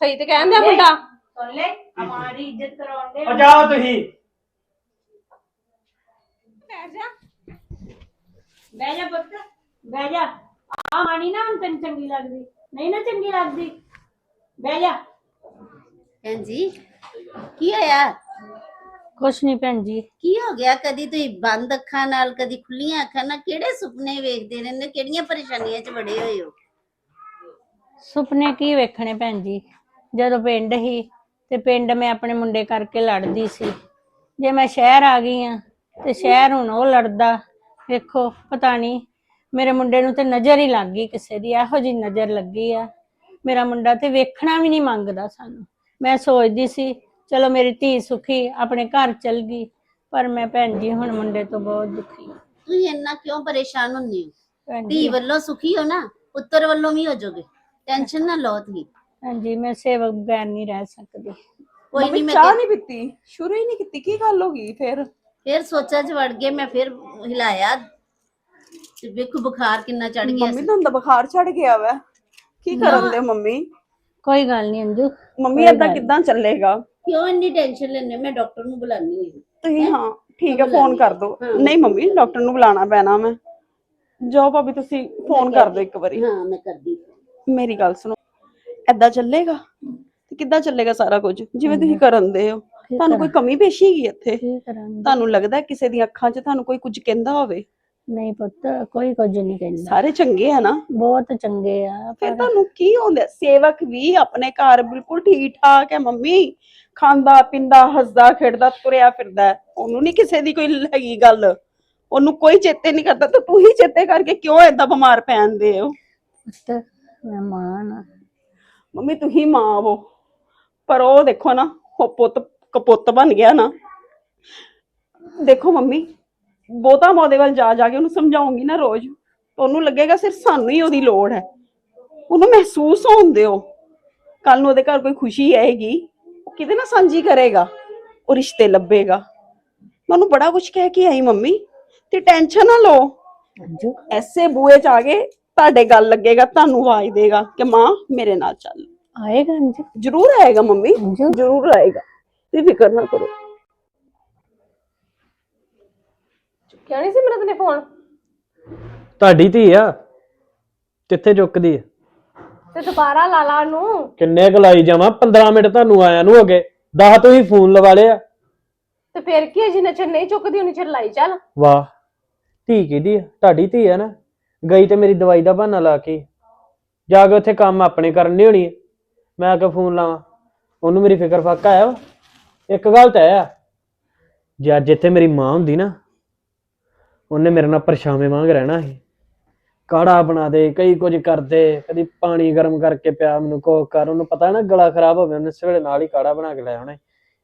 ਸਹੀ ਤੇ ਕਹਿੰਦੇ ਆ ਮੁੰਡਾ। ਸੁਣ ਲੈ ਹਮਾਰੀ ਇੱਜ਼ਤ ਕਰਵਾਉਂਦੇ ਉਹ ਜਾਓ ਤੁਸੀਂ। ਬੈਠ ਜਾ। ਬਹਿ ਜਾ ਪੁੱਤ ਬਹਿ ਜਾ। ਆ ਮਾਣੀ ਨਾ ਹੁਣ ਤੈਨੂੰ ਚੰਗੀ ਲੱਗਦੀ। ਨਹੀਂ ਨਾ ਚੰਗੀ ਲੱਗਦੀ। ਬਹਿ ਜਾ। ਭੈਣ ਜੀ ਕੀ ਹੋਇਆ? ਕੁਛ ਨਹੀਂ ਭੈਣ ਜੀ। ਕੀ ਹੋ ਗਿਆ? ਕਦੀ ਤੁਸੀਂ ਬੰਦ ਅੱਖਾਂ ਨਾਲ ਕਦੀ ਖੁੱਲੀਆਂ ਅੱਖਾਂ ਨਾਲ ਕਿਹੜੇ ਸੁਪਨੇ ਵੇਖਦੇ ਰਹਿੰਦੇ? ਕਿਹੜੀਆਂ ਪਰੇਸ਼ਾਨੀਆਂ 'ਚ ਵੜੇ ਹੋਏ ਹੋ? ਸੁਪਨੇ ਕੀ ਵੇਖਣੇ ਭੈਣ ਜੀ? ਜਦੋਂ ਪਿੰਡ ਹੀ ਤੇ ਪਿੰਡ ਮੈਂ ਆਪਣੇ ਮੁੰਡੇ ਕਰਕੇ ਲੜਦੀ ਸੀ। ਜੇ ਮੈਂ ਸ਼ਹਿਰ ਆ ਗਈ ਆ ਤੇ ਸ਼ਹਿਰ ਹੁਣ ਉਹ ਲੜਦਾ। ਵੇਖੋ ਪਤਾ ਨਹੀਂ ਮੇਰੇ ਮੁੰਡੇ ਨੂੰ ਤੇ ਨਜ਼ਰ ਹੀ ਲੱਗ ਗਈ ਕਿਸੇ ਦੀ ਇਹੋ ਜੀ ਨਜ਼ਰ ਲੱਗੀ ਆ। ਮੇਰਾ ਮੁੰਡਾ ਤੇ ਵੇਖਣਾ ਵੀ ਨਹੀਂ ਮੰਗਦਾ ਸਾਨੂੰ। ਮੈਂ ਸੋਚਦੀ ਸੀ ਚਲੋ ਮੇਰੀ ਧੀ ਸੁਖੀ ਆਪਣੇ ਘਰ ਚਲ ਗਈ ਪਰ ਮੈਂ ਭੈਣ ਜੀ ਹੁਣ ਮੁੰਡੇ ਤੋਂ ਬਹੁਤ ਦੁਖੀ ਹਾਂ ਤੁਸੀਂ ਇੰਨਾ ਕਿਉਂ ਪਰੇਸ਼ਾਨ ਹੁੰਦੇ ਹੋ? ਭੈਣ ਧੀ ਜੀ। ਵੱਲੋਂ ਸੁਖੀ ਹੋ ਨਾ ਪੁੱਤਰ ਵੱਲੋਂ ਵੀ ਹੋ ਜਾਓਗੇ। ਟੈਨਸ਼ਨ ਨਾ ਲਓ ਤੁਸੀਂ। ਭੈਣ ਜੀ ਮੈਂ ਸੇਵਕ ਬਗੈਰ ਨਹੀਂ ਰਹਿ ਸਕਦੀ। ਕੋਈ ਮੰਮੀ ਨਹੀਂ ਮੈਂ ਚਾਹ ਨਹੀਂ ਪੀਤੀ ਸ਼ੁਰੂ ਹੀ ਨਹੀਂ ਕੀਤੀ ਕੀ ਗੱਲ ਹੋ ਗਈ ਫਿਰ? ਫਿਰ ਸੋਚਾਂ 'ਚ ਵੜ ਗਏ ਮੈਂ ਫਿਰ ਹਿਲਾਇਆ। ਤੇ ਵੇਖੋ ਬੁਖਾਰ ਕਿੰਨਾ ਚੜ ਗਿਆ ਮੰਮੀ ਸੀ। ਤੁਹਾਨੂੰ ਤਾਂ ਬੁਖਾਰ ਚੜ ਗਿਆ ਵਾ। ਕੀ ਕਰਨ ਦੇ ਮੰਮੀ? ਕੋਈ ਗੱਲ ਨਹੀਂ ਅੰਜੂ ਮੰਮੀ ਏਦਾਂ ਕਿੱਦਾਂ ਚੱਲੇਗਾ? ਕਿਉਂ ਇੰਨੀ ਟੈਨਸ਼ਨ ਲੈਂਦੇ ਮੈਂ ਡਾਕਟਰ ਨੂੰ ਬੁਲਾਨੀ ਹੈ ਤੁਸੀਂ ਹਾਂ? ਠੀਕ ਹੈ ਫੋਨ। ਕਰ ਦਿਓ। ਨਹੀਂ ਮੰਮੀ ਡਾਕਟਰ ਨੂੰ ਬੁਲਾਣਾ ਪੈਣਾ ਮੈਂ। ਜਾਓ ਭਾਬੀ ਤੁਸੀਂ ਫੋਨ ਕਰ ਦਿਓ ਇੱਕ ਵਾਰੀ। ਹਾਂ ਮੈਂ ਕਰਦੀ। ਮੇਰੀ ਗੱਲ ਸੁਣੋ। ਏਦਾਂ ਚੱਲੇਗਾ? ਤੇ ਕਿੱਦਾਂ ਚੱਲੇਗਾ ਸਾਰਾ ਕੁਝ? ਜਿਵੇਂ ਤੁਸੀਂ ਕਰਨ ਦੇ ਹੋ। ਤੁਹਾਨੂੰ ਕੋਈ ਕਮੀ ਪੇਸ਼ੀ ਹੈਗੀ ਇੱਥੇ? ਕੀ ਕਰਾਂਗੀ? ਤੁਹਾਨੂੰ ਲੱਗਦਾ ਹੈ ਕਿਸੇ ਦੀਆਂ ਅੱਖਾਂ 'ਚ ਤੁਹਾਨੂੰ ਕੋਈ ਕੁਝ ਕਹਿੰਦਾ ਹੋਵੇ? ਨਹੀਂ ਪੁੱਤ ਕੋਈ ਕੁਝ ਨਹੀਂ ਕਹਿੰਦਾ। ਸਾਰੇ ਚੰਗੇ ਆ ਨਾ? ਬਹੁਤ ਚੰਗੇ ਆ ਫਿਰ ਪਰ ਤੁਹਾਨੂੰ ਕੀ ਹੁੰਦਾ ਸੇਵਕ ਵੀ ਆਪਣੇ ਘਰ ਬਿਲਕੁਲ ਠੀਕ ਠਾਕ ਹੈ ਮੰਮੀ। ਖਾਂਦਾ ਪਿੰਦਾ ਹੱਸਦਾ ਖੇਡਦਾ ਤੁਰਿਆ ਫਿਰਦਾ। ਹੈ। ਉਹਨੂੰ ਨਹੀਂ ਕਿਸੇ ਦੀ ਕੋਈ ਹੈਗੀ ਗੱਲ। ਉਹਨੂੰ ਕੋਈ ਚੇਤੇ ਨਹੀਂ ਕਰਦਾ। ਤਾਂ ਤੂੰ ਹੀ ਚੇਤੇ ਕਰਕੇ ਕਿਉਂ ਏਦਾਂ ਬਿਮਾਰ ਪੈਂਦੇ ਹੋ? ਪੁੱਤ ਮੈਂ ਮਾਂ ਨਾ ਮੰਮੀ ਤੂੰ ਹੀ ਮਾਂ ਹੋ। ਪਰ ਉਹ ਦੇਖੋ ਨਾ ਉਹ ਪੁੱਤ ਕਪੁੱਤ ਬਣ ਗਿਆ ਨਾ। ਦੇਖੋ ਮੰਮੀ ਬਹੁਤਾ ਮੈਂ ਉਹਦੇ ਵੱਲ ਜਾ ਜਾ ਕੇ ਉਹਨੂੰ ਸਮਝਾਉਂਗੀ ਨਾ ਰੋਜ਼। ਤਾਂ ਉਹਨੂੰ ਲੱਗੇਗਾ ਸਿਰ ਸਾਨੂੰ ਹੀ ਉਹਦੀ ਲੋੜ ਹੈ। ਉਹਨੂੰ ਮਹਿਸੂਸ ਹੋਣ ਦਿਓ। ਕੱਲ ਨੂੰ ਉਹਦੇ ਘਰ ਕੋਈ ਖੁਸ਼ੀ ਆਏਗੀ ਉਹ ਕਿਹਦੇ ਨਾਲ ਸਾਂਝੀ ਕਰੇਗਾ? ਉਹ ਰਿਸ਼ਤੇ ਲੱਭੇਗਾ। ਮੈਂ ਉਹਨੂੰ ਬੜਾ ਕੁਝ ਕਹਿ ਕੇ ਆਈ ਮੰਮੀ। ਤੇ ਟੈਨਸ਼ਨ ਨਾ ਲਓ। ਅੰਜੂ ਐਸੇ ਬੂਏ ਚ ਆ ਕੇ ਤੁਹਾਡੇ ਗੱਲ ਲੱਗੇਗਾ ਤੁਹਾਨੂੰ ਆਵਾਜ਼ ਦੇਗਾ ਕਿ ਮਾਂ ਮੇਰੇ ਨਾਲ ਚੱਲ। ਆਏਗਾ ਅੰਜੂ ਜ਼ਰੂਰ ਆਏਗਾ ਮੰਮੀ। ਜ਼ਰੂਰ ਆਏਗਾ। ਤੁਸੀਂ ਫਿਕਰ ਨਾ ਕਰੋ। ਕਿਉਂ ਨਹੀਂ ਸਿਮਰਤ ਨੇ ਫੋਨ? ਤੁਹਾਡੀ ਧੀ ਆ। ਕਿੱਥੇ ਚੁੱਕਦੀ ਆ? ਤੇ ਦੁਬਾਰਾ ਲਾ ਲਾ ਨੂੰ ਕਿੰਨੇ ਕੁ ਲਾਈ ਜਾਵਾਂ? 15 ਮਿੰਟ ਤੁਹਾਨੂੰ ਆਇਆ ਨੂੰ ਹੋ ਗਏ 10 ਤੁਸੀਂ ਫੋਨ ਲਵਾ ਲਿਆ। ਤੇ ਫਿਰ ਕੀ ਹੈ, ਜਿੰਨਾ ਚਿਰ ਨਹੀਂ ਚੁੱਕਦੀ ਉਹਨੀ ਚਿਰ ਲਾਈ ਚੱਲ। ਵਾਹ। ਧੀ ਕਿਹਦੀ ਆ? ਤੁਹਾਡੀ ਧੀ ਆ ਨਾ। ਗਈ ਤੇ ਮੇਰੀ ਦਵਾਈ ਦਾ ਬਹਾਨਾ ਲਾ ਕੇ। ਜਾ ਕੇ ਉੱਥੇ ਕੰਮ ਆਪਣੇ ਕਰਨੀ ਹੋਣੀ ਆ। ਮੈਂ ਆ ਕੇ ਫੋਨ ਲਾਵਾਂ। ਉਹਨੂੰ ਮੇਰੀ ਫਿਕਰ ਫਾਕਾ ਆਇਆ ਵਾ। ਇੱਕ ਗੱਲ ਤਾਂ ਹੈ ਆ। ਜੇ ਅੱਜ ਇੱਥੇ ਮੇਰੀ ਮਾਂ ਹੁੰਦੀ ਨਾ ਉਹਨੇ ਮੇਰੇ ਨਾਲ ਪਰਛਾਵੇਂ ਵਾਂਗ ਰਹਿਣਾ ਸੀ। ਕਾੜਾ ਬਣਾ ਦੇ ਕਈ ਕੁਝ ਕਰਦੇ ਕਦੀ ਪਾਣੀ ਗਰਮ ਕਰਕੇ ਪਿਆ ਮੈਨੂੰ ਕੋਕ ਕਰ ਉਹਨੂੰ ਪਤਾ ਨਾ ਗਲਾ ਖਰਾਬ ਹੋਵੇ ਉਹਨੇ ਸਵੇਲੇ ਨਾਲ ਹੀ ਕਾੜਾ ਬਣਾ ਕੇ ਲੈ ਆਉਣਾ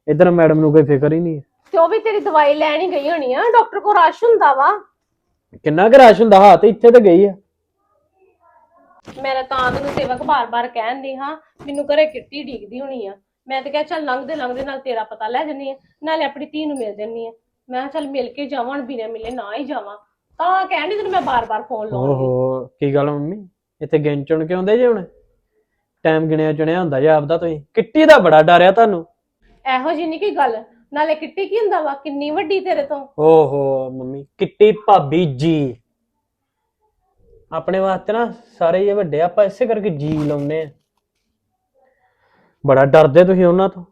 ਇਧਰ ਮੈਡਮ ਨੂੰ ਕੋਈ ਫਿਕਰ ਹੀ ਨਹੀਂ ਹੈ। ਤੇ ਉਹ ਵੀ ਤੇਰੀ ਦਵਾਈ ਲੈਣ ਹੀ ਗਈ ਹੋਣੀ ਆ ਡਾਕਟਰ ਕੋਲ ਰਸ਼ ਹੁੰਦਾ ਵਾ। ਕਿੰਨਾ ਕੁ ਰਸ਼ ਹੁੰਦਾ ਹਾਂ ਤੇ ਇੱਥੇ ਤੇ ਗਈ ਆ। ਮੈਂ ਤਾਂ ਤੈਨੂੰ ਸੇਵਕ ਬਾਰ-ਬਾਰ ਕਹਿੰਦੀ ਹਾਂ ਮੈਨੂੰ ਘਰੇ ਕਿੱਟੀ ਡੀਕਦੀ ਹੋਣੀ ਆ। ਮੈਂ ਤੇ ਕਿਹਾ ਚੱਲ ਲੰਘਦੇ ਲੰਘਦੇ ਨਾਲ ਤੇਰਾ ਪਤਾ ਲੈ ਜੰਨੀ ਆ ਨਾਲੇ ਆਪਣੀ ਧੀ ਨੂੰ ਮਿਲ ਜੰਨੀ ਆ। ਮੈਂ ਕਿਹਾ ਚੱਲ ਮਿਲ ਕੇ ਜਾਵਾਂ ਹੁਣ ਬਿਨਾਂ ਮਿਲੇ ਨਾ ਹੀ ਜਾਵਾਂ। ਤਾਂ ਕਹਿੰਦੀ ਤੈਨੂੰ ਮੈਂ ਬਾਰ-ਬਾਰ ਫੋਨ ਲਾਉਂਗੀ ਓਹੋ ਕੀ ਗੱਲ ਮੰਮੀ? ਇੱਥੇ ਗਿਣ ਚੁਣ ਕੇ ਆਉਂਦੇ ਜੇ ਹੁਣ? ਟਾਈਮ ਗਿਣਿਆ ਚੁਣਿਆ ਹੁੰਦਾ ਜੇ ਆਪਦਾ ਤੁਸੀਂ। ਕਿੱਟੀ ਦਾ ਬੜਾ ਡਰ ਆ ਤੁਹਾਨੂੰ। ਇਹੋ ਜਿਹੀ ਨਹੀਂ ਕੀ ਗੱਲ? ਨਾਲੇ ਕਿੱਟੀ ਕੀ ਹੁੰਦਾ ਵਾ? ਕਿੰਨੀ ਵੱਡੀ ਤੇਰੇ ਤੋਂ? ਓਹੋ ਮੰਮੀ ਕਿੱਟੀ ਭਾਬੀ ਜੀ। ਆਪਣੇ ਵਾਸਤੇ ਨਾ ਸਾਰੇ ਇਹ ਵੱਡੇ ਆ, ਆਪਾਂ ਇਸੇ ਕਰਕੇ ਜੀ ਲਾਉਨੇ ਆ। ਬੜਾ ਡਰਦੇ ਤੁਸੀਂ ਉਹਨਾਂ ਤੋਂ।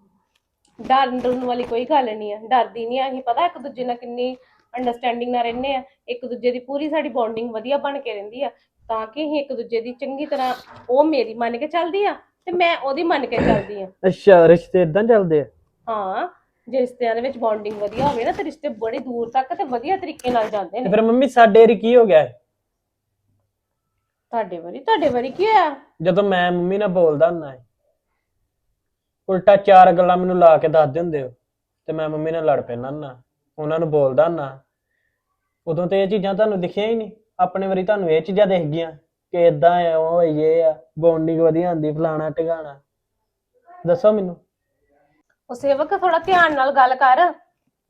ਡਰਨ ਡਰਨ ਵਾਲੀ ਕੋਈ ਗੱਲ ਨਹੀਂ ਆ ਡਰਦੀ ਨਹੀਂ ਆ ਅਸੀਂ ਪਤਾ ਇੱਕ ਦੂਜੇ ਨਾਲ ਕਿੰਨੀ ਅੰਡਰਸਟੈਂਡਿੰਗ ਨਾਲ ਰਹਿੰਦੇ ਆ ਇੱਕ ਦੂਜੇ ਦੀ ਪੂਰੀ ਸਾਡੀ ਬੌਂਡਿੰਗ ਵਧੀਆ ਬਣ ਕੇ ਰਹਿੰਦੀ ਆ ਤਾਂ ਕਿ ਅਸੀਂ ਇੱਕ ਦੂਜੇ ਦੀ ਚੰਗੀ ਤਰ੍ਹਾਂ ਉਹ ਮੇਰੀ ਮੰਨ ਕੇ ਚੱਲਦੀ ਆ ਤੇ ਮੈਂ ਉਹਦੀ ਮੰਨ ਕੇ ਚੱਲਦੀ ਆ। ਅੱਛਾ ਰਿਸ਼ਤੇ ਇਦਾਂ ਚੱਲਦੇ ਆ? ਹਾਂ ਜੇ ਰਿਸ਼ਤਿਆਂ ਦੇ ਵਿੱਚ ਬੌਂਡਿੰਗ ਵਧੀਆ ਹੋਵੇ ਨਾ ਤੇ ਰਿਸ਼ਤੇ ਬੜੀ ਦੂਰ ਤੱਕ ਤੇ ਵਧੀਆ ਤਰੀਕੇ ਨਾਲ ਜਾਂਦੇ ਤੇ ਨੇ ਫਿਰ ਮੰਮੀ ਸਾਡੇ ਰੀ ਕੀ ਹੋ ਗਿਆ? ਤੁਹਾਡੇ ਵਾਰੀ ਤੁਹਾਡੇ ਵਾਰੀ ਕੀ ਹੋਇਆ? ਜਦੋਂ ਮੈਂ ਮੰਮੀ ਨਾਲ ਬੋਲਦਾ ਹੁੰਦਾ ਹੈ ਉਲਟਾ ਚਾਰ ਗੱਲਾਂ ਮੈਨੂੰ ਲਾ ਕੇ ਦੱਸਦੇ ਹੁੰਦੇ ਹੋ। ਤੇ ਮੈਂ ਮੰਮੀ ਨਾਲ ਲੜ ਪੈਂਦਾ ਹੁੰਦਾ। ਉਹਨਾਂ ਨੂੰ ਬੋਲਦਾ ਹੁੰਦਾ। ਉਦੋਂ ਤੇ ਇਹ ਚੀਜ਼ਾਂ ਤੁਹਾਨੂੰ ਦਿਖੀਆਂ ਹੀ ਨਹੀਂ। ਆਪਣੇ ਵਾਰੀ ਤੁਹਾਨੂੰ ਇਹ ਚੀਜ਼ਾਂ ਦਿਖ ਗਈਆਂ ਕਿ ਇਦਾਂ ਆ ਉਹ ਇਹ ਆ ਬੌਂਡਿੰਗ ਵਧੀਆ ਹੁੰਦੀ ਫਲਾਣਾ ਟਿਕਾਣਾ। ਦੱਸੋ ਮੈਨੂੰ। ਉਹ ਸੇਵਕ ਥੋੜਾ ਧਿਆਨ ਨਾਲ ਗੱਲ ਕਰ।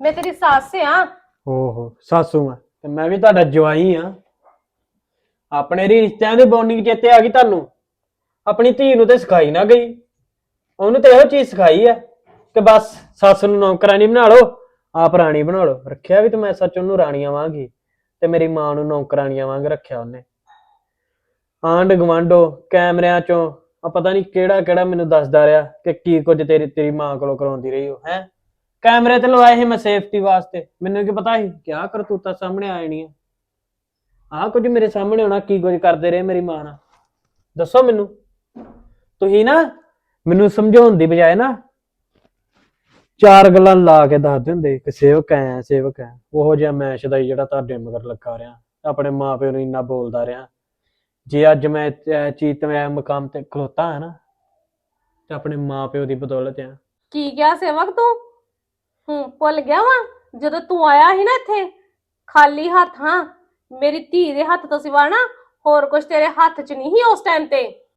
ਮੈਂ ਤੇਰੀ ਸੱਸ ਆ। ਓਹੋ ਸਾਸੂ ਆ। ਤੇ ਮੈਂ ਵੀ ਤੁਹਾਡਾ ਜਵਾਈ ਆ। ਆਪਣੇ ਰਿਸ਼ਤਿਆਂ ਦੀ ਬੌਂਡਿੰਗ ਚੇਤੇ ਆ ਗਈ ਤੁਹਾਨੂੰ। ਆਪਣੀ ਧੀ ਨੂੰ ਤੇ ਸਿਖਾਈ ਨਾ ਗਈ। ਉਹਨੂੰ ਤੇ ਇਹੋ ਚੀਜ਼ ਸਿਖਾਈ ਆ ਕਿ ਬਸ ਸੱਸ ਨੂੰ ਨੌਕਰਾਨੀ ਬਣਾ ਲਓ, ਆਪ ਰਾਣੀ ਬਣਾ ਲਓ। ਰੱਖਿਆ ਵੀ ਤੇ ਮੈਂ ਸੱਚ ਉਹਨੂੰ ਰਾਣੀ ਵਾਂਗੀ ਤੇ ਮੇਰੀ ਮਾਂ ਨੂੰ ਨੌਕਰਾਨੀਆਂ ਵਾਂਗ ਰੱਖਿਆ ਉਹਨੇ। ਆਂਡ ਗਵਾਂਡੋ ਕੈਮਰਿਆਂ ਚੋਂ ਆ ਪਤਾ ਨਹੀਂ ਕਿਹੜਾ ਕਿਹੜਾ ਮੈਨੂੰ ਦੱਸਦਾ ਰਿਹਾ ਕਿ ਕੀ ਕੁਝ ਤੇਰੀ ਤੇਰੀ ਮਾਂ ਕੋਲੋਂ ਕਰਾਉਂਦੀ ਰਹੀ ਉਹ, ਹੈ? ਕੈਮਰੇ ਤੇ ਲਵਾਏ ਸੀ ਮੈਂ ਸੇਫਟੀ ਵਾਸਤੇ। ਮੈਨੂੰ ਕੀ ਪਤਾ ਸੀ ਕਿਆ ਕਰਤੂਤਾ ਕਰਤੂਤਾਂ ਸਾਹਮਣੇ ਆ ਜਾਣੀਆਂ। ਆਹ ਕੁਝ ਮੇਰੇ ਸਾਹਮਣੇ ਹੋਣਾ, ਕੀ ਕੁਝ ਕਰਦੇ ਰਹੇ ਮੇਰੀ ਮਾਂ ਨਾਲ। ਦੱਸੋ ਮੈਨੂੰ। ਤੁਸੀਂ ਨਾ ਮੈਨੂੰ ਸਮਝਾਉਣ ਦੀ ਬਜਾਏ ਨਾ ਚਾਰ ਗੱਲਾਂ ਲਾ ਕੇ ਦੱਸਦੇ ਹੁੰਦੇ ਕਿ ਸੇਵਕ ਐ ਸੇਵਕ ਐ। ਉਹੋ ਜਿਹਾ ਮੈਂ ਸ਼ਦਾਈ ਜਿਹੜਾ ਤੁਹਾਡੇ ਮਗਰ ਲੱਗਾ ਰਿਹਾ, ਆਪਣੇ ਮਾਪਿਓ ਨੂੰ ਇੰਨਾ ਬੋਲਦਾ ਰਿਹਾ। ਜੇ ਅੱਜ ਮੈਂ ਇਹ ਚੀਜ਼ ਤੇ ਮੈਂ ਮਕਾਮ ਤੇ ਖਲੋਤਾ ਹਾਂ ਨਾ, ਤੇ ਆਪਣੇ ਮਾਪਿਓ ਦੀ ਬਦੌਲਤ ਆ ਕੀ ਕਿਹਾ ਸੇਵਕ ਤੂੰ? ਹੂੰ, ਭੁੱਲ ਗਿਆ ਵਾ? ਜਦੋਂ ਤੂੰ ਆਇਆ ਸੀ ਨਾ ਇੱਥੇ, ਖਾਲੀ ਹੱਥ ਹਾਂ, ਮੇਰੀ ਧੀ ਦੇ ਹੱਥ ਤੋਂ ਸਿਵਾ ਨਾ, ਹੋਰ ਕੁਝ ਤੇਰੇ ਹੱਥ 'ਚ ਨਹੀਂ ਸੀ ਉਸ ਟਾਈਮ ਤੇ।